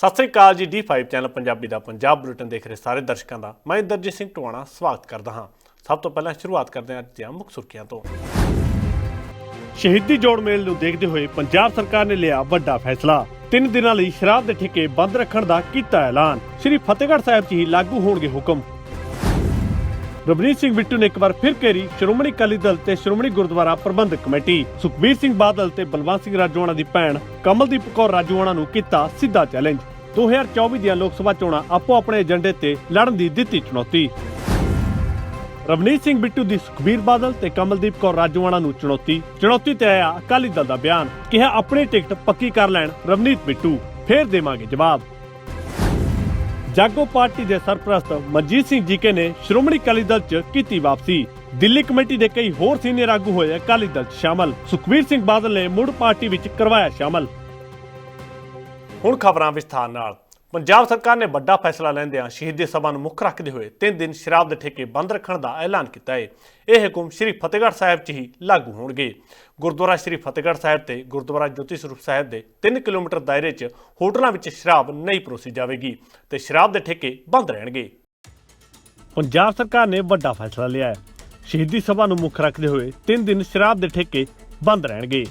ਸਤਿ ਸ੍ਰੀ ਅਕਾਲ ਜੀ D5 channel Punjabi ਦਾ Punjab bulletin ਦੇਖ ਰਹੇ ਸਾਰੇ ਦਰਸ਼ਕਾਂ ਦਾ। ਮੈਂ ਇੰਦਰਜੀਤ ਸਿੰਘ ਟਵਾਣਾ, ਸਵਾਗਤ ਕਰਦਾ ਹਾਂ। ਸਭ ਤੋਂ ਪਹਿਲਾਂ ਸ਼ੁਰੂਆਤ ਕਰਦੇ ਹਾਂ ਅੱਜ ਦੀਆਂ ਮੁੱਖ ਸੁਰਖੀਆਂ ਤੋਂ। ਸ਼ਹੀਦੀ ਜੋੜ ਮੇਲ ਨੂੰ ਦੇਖਦੇ ਹੋਏ ਪੰਜਾਬ ਸਰਕਾਰ ਨੇ ਲਿਆ ਵੱਡਾ ਫੈਸਲਾ। ਤਿੰਨ ਦਿਨਾਂ ਲਈ ਸ਼ਰਾਬ ਦੇ ਠੇਕੇ ਬੰਦ ਰੱਖਣ ਦਾ ਕੀਤਾ ਐਲਾਨ। ਸ੍ਰੀ ਫਤਿਹਗੜ੍ਹ ਸਾਹਿਬ 'ਚ ਹੀ ਲਾਗੂ ਹੋਣਗੇ ਹੁਕਮ। ਰਵਨੀਤ ਸਿੰਘ ਬਿੱਟੂ ਨੇ ਇੱਕ ਵਾਰ ਫਿਰ ਘੇਰੀ ਸ਼੍ਰੋਮਣੀ ਅਕਾਲੀ ਦਲ ਤੇ ਸ਼੍ਰੋਮਣੀ ਗੁਰਦੁਆਰਾ ਪ੍ਰਬੰਧਕ ਕਮੇਟੀ। ਸੁਖਬੀਰ ਸਿੰਘ ਬਾਦਲ ਤੇ ਬਲਵੰਤ ਸਿੰਘ ਰਾਜੋਆਣਾ ਦੀ ਭੈਣ ਕਮਲਦੀਪ ਕੌਰ ਰਾਜੋਆਣਾ ਨੂੰ ਕੀਤਾ ਸਿੱਧਾ ਚੈਲੰਜ। 2024 ਦੀਆਂ ਲੋਕ ਸਭਾ ਚੋਣਾਂ ਆਪੋ ਆਪਣੇ ਏਜੰਡੇ ਤੇ ਲੜਨ ਦੀ ਦਿੱਤੀ ਚੁਣੌਤੀ। ਰਵਨੀਤ ਸਿੰਘ ਬਿੱਟੂ ਦੀ ਸੁਖਬੀਰ ਬਾਦਲ ਤੇ ਕਮਲਦੀਪ ਕੌਰ ਰਾਜੋਆਣਾ ਨੂੰ ਚੁਣੌਤੀ। ਚੁਣੌਤੀ ਤੇ ਆਇਆ ਅਕਾਲੀ ਦਲ ਦਾ ਬਿਆਨ, ਕਿਹਾ ਆਪਣੀ ਟਿਕਟ ਪੱਕੀ ਕਰ ਲੈਣ ਰਵਨੀਤ ਬਿੱਟੂ, ਫੇਰ ਦੇਵਾਂਗੇ ਜਵਾਬ। ਜਾਗੋ ਪਾਰਟੀ ਦੇ ਸਰਪ੍ਰਸਤ ਮਨਜੀਤ ਸਿੰਘ ਜੀਕੇ ਨੇ ਸ਼੍ਰੋਮਣੀ ਅਕਾਲੀ ਦਲ 'ਚ ਕੀਤੀ ਵਾਪਸੀ। ਦਿੱਲੀ ਕਮੇਟੀ ਦੇ ਕਈ ਹੋਰ ਸੀਨੀਅਰ ਆਗੂ ਹੋਏ ਅਕਾਲੀ ਦਲ 'ਚ ਸ਼ਾਮਲ। ਸੁਖਬੀਰ ਸਿੰਘ ਬਾਦਲ ਨੇ ਮੁੜ ਪਾਰਟੀ ਵਿੱਚ ਕਰਵਾਇਆ ਸ਼ਾਮਲ। ਹੁਣ ਖਬਰਾਂ ਵਿਸਥਾਰ ਨਾਲ। ਪੰਜਾਬ ਸਰਕਾਰ ਨੇ ਵੱਡਾ ਫੈਸਲਾ ਲੈਂਦਿਆਂ ਸ਼ਹੀਦੀ ਸਭਾ ਨੂੰ ਮੁੱਖ ਰੱਖਦੇ ਹੋਏ 3 ਦਿਨ ਸ਼ਰਾਬ ਦੇ ਠੇਕੇ ਬੰਦ ਰੱਖਣ ਦਾ ਐਲਾਨ ਕੀਤਾ ਹੈ ਇਹ ਹੁਕਮ ਸ੍ਰੀ ਫਤਿਹਗੜ੍ਹ ਸਾਹਿਬ 'ਚ ਹੀ ਲਾਗੂ ਹੋਣਗੇ। ਗੁਰਦੁਆਰਾ ਸ੍ਰੀ ਫਤਿਹਗੜ੍ਹ ਸਾਹਿਬ ਤੇ ਗੁਰਦੁਆਰਾ ਜੋਤੀ ਸਰੂਪ ਸਾਹਿਬ ਦੇ 3 ਕਿਲੋਮੀਟਰ ਦਾਇਰੇ 'ਚ ਹੋਟਲਾਂ ਵਿੱਚ ਸ਼ਰਾਬ ਨਹੀਂ ਪਰੋਸੀ ਜਾਵੇਗੀ ਤੇ ਸ਼ਰਾਬ ਦੇ ਠੇਕੇ ਬੰਦ ਰਹਿਣਗੇ। ਪੰਜਾਬ ਸਰਕਾਰ ਨੇ ਵੱਡਾ ਫੈਸਲਾ ਲਿਆ ਹੈ ਸ਼ਹੀਦੀ ਸਭਾ ਨੂੰ ਮੁੱਖ ਰੱਖਦੇ ਹੋਏ 3 ਦਿਨ ਸ਼ਰਾਬ ਦੇ ਠੇਕੇ ਬੰਦ ਰਹਿਣਗੇ।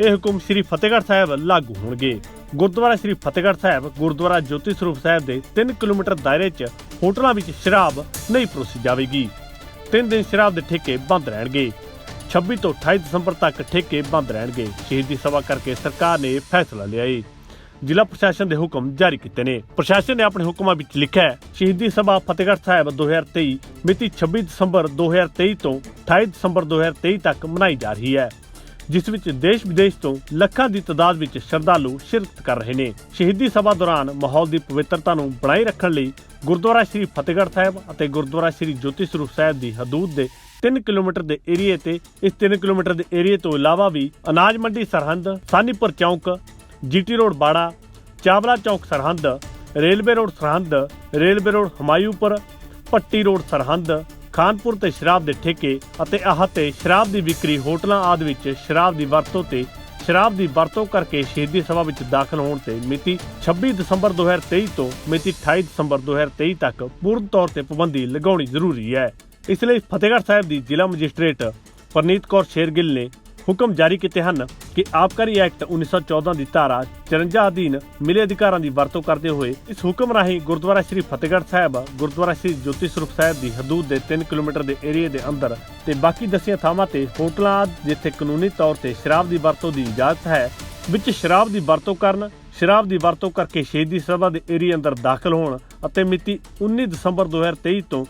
ਇਹ ਹੁਕਮ ਸ੍ਰੀ ਫਤਿਹਗੜ੍ਹ ਸਾਹਿਬ ਲਾਗੂ ਹੋਣਗੇ। ਗੁਰਦੁਆਰਾ ਸ੍ਰੀ ਫਤਿਹਗੜ੍ਹ ਸਾਹਿਬ, ਗੁਰਦੁਆਰਾ ਜੋਤੀ ਸਰੂਪ ਸਾਹਿਬ ਦੇ 3 ਕਿਲੋਮੀਟਰ ਦਾਇਰੇ 'ਚ ਹੋਟਲਾਂ ਵਿੱਚ ਸ਼ਰਾਬ ਨਹੀਂ ਪਰੋਸੀ ਜਾਵੇਗੀ। 3 ਦਿਨ ਸ਼ਰਾਬ ਦੇ ਠੇਕੇ ਬੰਦ ਰਹਿਣਗੇ। 26 ਤੋਂ 28 ਦਸੰਬਰ ਤੱਕ ਠੇਕੇ ਬੰਦ ਰਹਿਣਗੇ। ਸ਼ਹੀਦੀ ਸਭਾ ਕਰਕੇ ਸਰਕਾਰ ਨੇ ਫੈਸਲਾ ਲਿਆ ਹੈ ਜ਼ਿਲ੍ਹਾ ਪ੍ਰਸ਼ਾਸਨ ਦੇ ਹੁਕਮ ਜਾਰੀ ਕੀਤੇ ਨੇ। ਪ੍ਰਸ਼ਾਸਨ ਨੇ ਆਪਣੇ ਹੁਕਮਾਂ ਵਿੱਚ ਲਿਖਿਆ ਹੈ, ਸ਼ਹੀਦੀ ਸਭਾ ਫਤਿਹਗੜ੍ਹ ਸਾਹਿਬ 2023 ਮਿਤੀ 26 ਦਸੰਬਰ 2023 ਤੋਂ 28 ਦਸੰਬਰ 2023 ਤੱਕ ਮਨਾਈ ਜਾ ਰਹੀ ਹੈ। ਜਿਸ ਵਿੱਚ ਦੇਸ਼ ਵਿਦੇਸ਼ ਤੋਂ ਲੱਖਾਂ ਦੀ ਤਾਦਾਦ ਵਿੱਚ ਸ਼ਰਧਾਲੂ ਸ਼ਿਰਕਤ ਕਰ ਰਹੇ ਨੇ। ਸ਼ਹੀਦੀ ਸਭਾ ਦੌਰਾਨ ਮਾਹੌਲ ਦੀ ਪਵਿੱਤਰਤਾ ਨੂੰ ਬਣਾਈ ਰੱਖਣ ਲਈ ਗੁਰਦੁਆਰਾ ਸ੍ਰੀ ਫਤਿਹਗੜ੍ਹ ਸਾਹਿਬ ਅਤੇ ਗੁਰਦੁਆਰਾ ਸ੍ਰੀ ਜੋਤੀ ਸਰੂਪ ਸਾਹਿਬ ਦੀ ਹਦੂਦ ਦੇ 3 ਕਿਲੋਮੀਟਰ ਦੇ ਏਰੀਏ ਤੇ, ਇਸ 3 ਕਿਲੋਮੀਟਰ ਦੇ ਏਰੀਏ ਤੋਂ ਇਲਾਵਾ ਵੀ ਅਨਾਜ ਮੰਡੀ ਸਰਹੰਦ, ਸਾਨੀਪੁਰ ਚੌਂਕ, GT road Bara, Chawla Chowk Sirhind, railway road Sirhind, railway road Hamayunpur Patti road Sirhind Khanpur ਤੇ ਸ਼ਰਾਬ ਦੇ ਠੇਕੇ ਅਤੇ ਆਹ ਸ਼ਰਾਬ ਦੀ ਵਿਕਰੀ ਹੋਟਲਾਂ ਆਦਿ ਵਿੱਚ ਸ਼ਰਾਬ ਦੀ ਵਰਤੋਂ ਤੇ ਸ਼ਰਾਬ ਦੀ ਵਰਤੋਂ ਕਰਕੇ ਸ਼ਹੀਦੀ ਸਭਾ ਵਿੱਚ ਦਾਖਲ ਹੋਣ ਤੇ ਮਿਤੀ 26 ਦਸੰਬਰ 2023 ਤੋਂ ਮਿਤੀ 28 ਦਸੰਬਰ 2023 ਤੱਕ ਪੂਰਨ ਤੌਰ ਤੇ ਪਾਬੰਦੀ ਲਗਾਉਣੀ ਜ਼ਰੂਰੀ ਹੈ। ਇਸ ਲਈ ਫਤਿਹਗੜ੍ਹ ਸਾਹਿਬ ਦੀ ਜ਼ਿਲ੍ਹਾ ਮੈਜਿਸਟ੍ਰੇਟ ਪਰਨੀਤ ਕੌਰ ਸ਼ੇਰਗਿੱਲ ਨੇ ਹੁਕਮ ਜਾਰੀ ਕੀਤੇ ਹਨ ਕਿ ਆਬਕਾਰੀ ਐਕਟ 1914 ਦੀ ਧਾਰਾ 54 ਅਧੀਨ ਮਿਲੇ ਅਧਿਕਾਰਾਂ ਦੀ ਵਰਤੋਂ ਕਰਦੇ ਹੋਏ ਇਸ ਹੁਕਮ ਰਾਹੀਂ ਗੁਰਦੁਆਰਾ ਸ੍ਰੀ ਫਤਿਹਗੜ੍ਹ ਸਾਹਿਬ, ਗੁਰਦੁਆਰਾ ਸ੍ਰੀ ਜੋਤੀ ਸਰੂਪ ਸਾਹਿਬ ਦੀ ਹਦੂਦ ਦੇ 3 ਕਿਲੋਮੀਟਰ ਦੇ ਏਰੀਏ ਦੇ ਅੰਦਰ ਤੇ ਬਾਕੀ ਦਸੀਆਂ ਥਾਵਾਂ ਤੇ ਹੋਟਲਾਂ ਜਿੱਥੇ ਕਾਨੂੰਨੀ ਤੌਰ ਤੇ ਸ਼ਰਾਬ ਦੀ ਵਰਤੋਂ ਦੀ ਇਜਾਜ਼ਤ ਹੈ, ਵਿੱਚ ਸ਼ਰਾਬ ਦੀ ਵਰਤੋਂ ਕਰਨ, ਸ਼ਰਾਬ ਦੀ ਵਰਤੋਂ ਕਰਕੇ ਸ਼ਹੀਦੀ ਸਭਾ ਦੇ ਏਰੀਏ ਅੰਦਰ ਦਾਖਲ ਹੋਣ ਅਤੇ ਮਿਤੀ 19 ਦਸੰਬਰ 2023 ਤੋਂ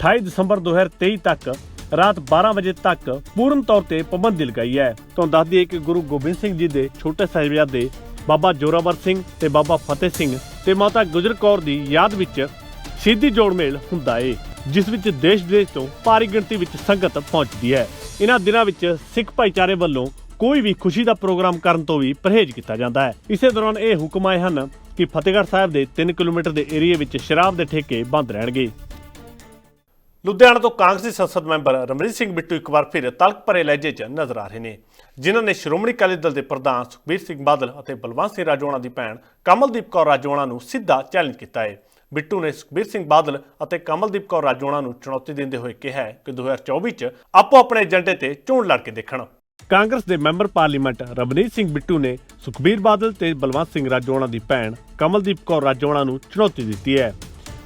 28 ਦਸੰਬਰ 2023 ਤੱਕ ਰਾਤ 12 ਵਜੇ ਤੱਕ ਪੂਰਨ ਤੌਰ ਤੇ ਪਾਬੰਦੀ ਲਗਾਈ ਹੈ। ਤੁਹਾਨੂੰ ਦੱਸ ਦਈਏ ਕਿ ਗੁਰੂ ਗੋਬਿੰਦ ਸਿੰਘ ਜੀ ਦੇ ਛੋਟੇ ਸਾਹਿਬਜ਼ਾਦੇ ਬਾਬਾ ਜੋਰਾਵਰ ਸਿੰਘ ਤੇ ਬਾਬਾ ਫਤਿਹ ਸਿੰਘ ਤੇ ਮਾਤਾ ਗੁਜਰ ਕੌਰ ਦੀ ਯਾਦ ਵਿੱਚ ਸ਼ਹੀਦੀ ਜੋੜ ਮੇਲ ਹੁੰਦਾ ਏ, ਜਿਸ ਵਿੱਚ ਦੇਸ਼ ਵਿਦੇਸ਼ ਤੋਂ ਭਾਰੀ ਗਿਣਤੀ ਵਿੱਚ ਸੰਗਤ ਪਹੁੰਚਦੀ ਹੈ। ਇਹਨਾਂ ਦਿਨਾਂ ਵਿੱਚ ਸਿੱਖ ਭਾਈਚਾਰੇ ਵੱਲੋਂ ਕੋਈ ਵੀ ਖੁਸ਼ੀ ਦਾ ਪ੍ਰੋਗਰਾਮ ਕਰਨ ਤੋਂ ਵੀ ਪਰਹੇਜ਼ ਕੀਤਾ ਜਾਂਦਾ ਹੈ। ਇਸੇ ਦੌਰਾਨ ਇਹ ਹੁਕਮ ਆਏ ਹਨ ਕਿ ਫਤਿਹਗੜ੍ਹ ਸਾਹਿਬ ਦੇ 3 ਕਿਲੋਮੀਟਰ ਦੇ ਏਰੀਏ ਵਿੱਚ ਸ਼ਰਾਬ ਦੇ ਠੇਕੇ ਬੰਦ ਰਹਿਣਗੇ। ਲੁਧਿਆਣਾ ਤੋਂ ਕਾਂਗਰਸੀ ਸੰਸਦ ਮੈਂਬਰ ਰਮਰੀਤ ਸਿੰਘ ਬਿੱਟੂ ਇੱਕ ਵਾਰ ਫਿਰ ਤਲਕ ਭਰੇ ਲਹਿਜੇ 'ਚ ਨਜ਼ਰ ਆ ਰਹੇ ਨੇ, ਜਿਨ੍ਹਾਂ ਨੇ ਸ਼੍ਰੋਮਣੀ ਅਕਾਲੀ ਦਲ ਦੇ ਪ੍ਰਧਾਨ ਸੁਖਬੀਰ ਸਿੰਘ ਬਾਦਲ ਅਤੇ ਬਲਵੰਤ ਸਿੰਘ ਰਾਜੋਣਾ ਦੀ ਭੈਣ ਕਮਲਦੀਪ ਕੌਰ ਰਾਜੋਣਾ ਨੂੰ ਸਿੱਧਾ ਚੈਲੰਜ ਕੀਤਾ ਹੈ। ਬਿੱਟੂ ਨੇ ਸੁਖਬੀਰ ਸਿੰਘ ਬਾਦਲ ਅਤੇ ਕਮਲਦੀਪ ਕੌਰ ਰਾਜੋਣਾ ਨੂੰ ਚੁਣੌਤੀ ਦਿੰਦੇ ਹੋਏ ਕਿਹਾ ਹੈ ਕਿ 2024 'ਚ ਆਪੋ ਆਪਣੇ ਏਜੰਡੇ ਤੇ ਚੋਣ ਲੜ ਕੇ ਦੇਖਣ। ਕਾਂਗਰਸ ਦੇ ਮੈਂਬਰ ਪਾਰਲੀਮੈਂਟ ਰਵਨੀਤ ਸਿੰਘ ਬਿੱਟੂ ਨੇ ਸੁਖਬੀਰ ਬਾਦਲ ਤੇ ਬਲਵੰਤ ਸਿੰਘ ਰਾਜੋਣਾ ਦੀ ਭੈਣ ਕਮਲਦੀਪ ਕੌਰ ਰਾਜੋਣਾ ਨੂੰ ਚੁਣੌਤੀ ਦਿੱਤੀ ਹੈ।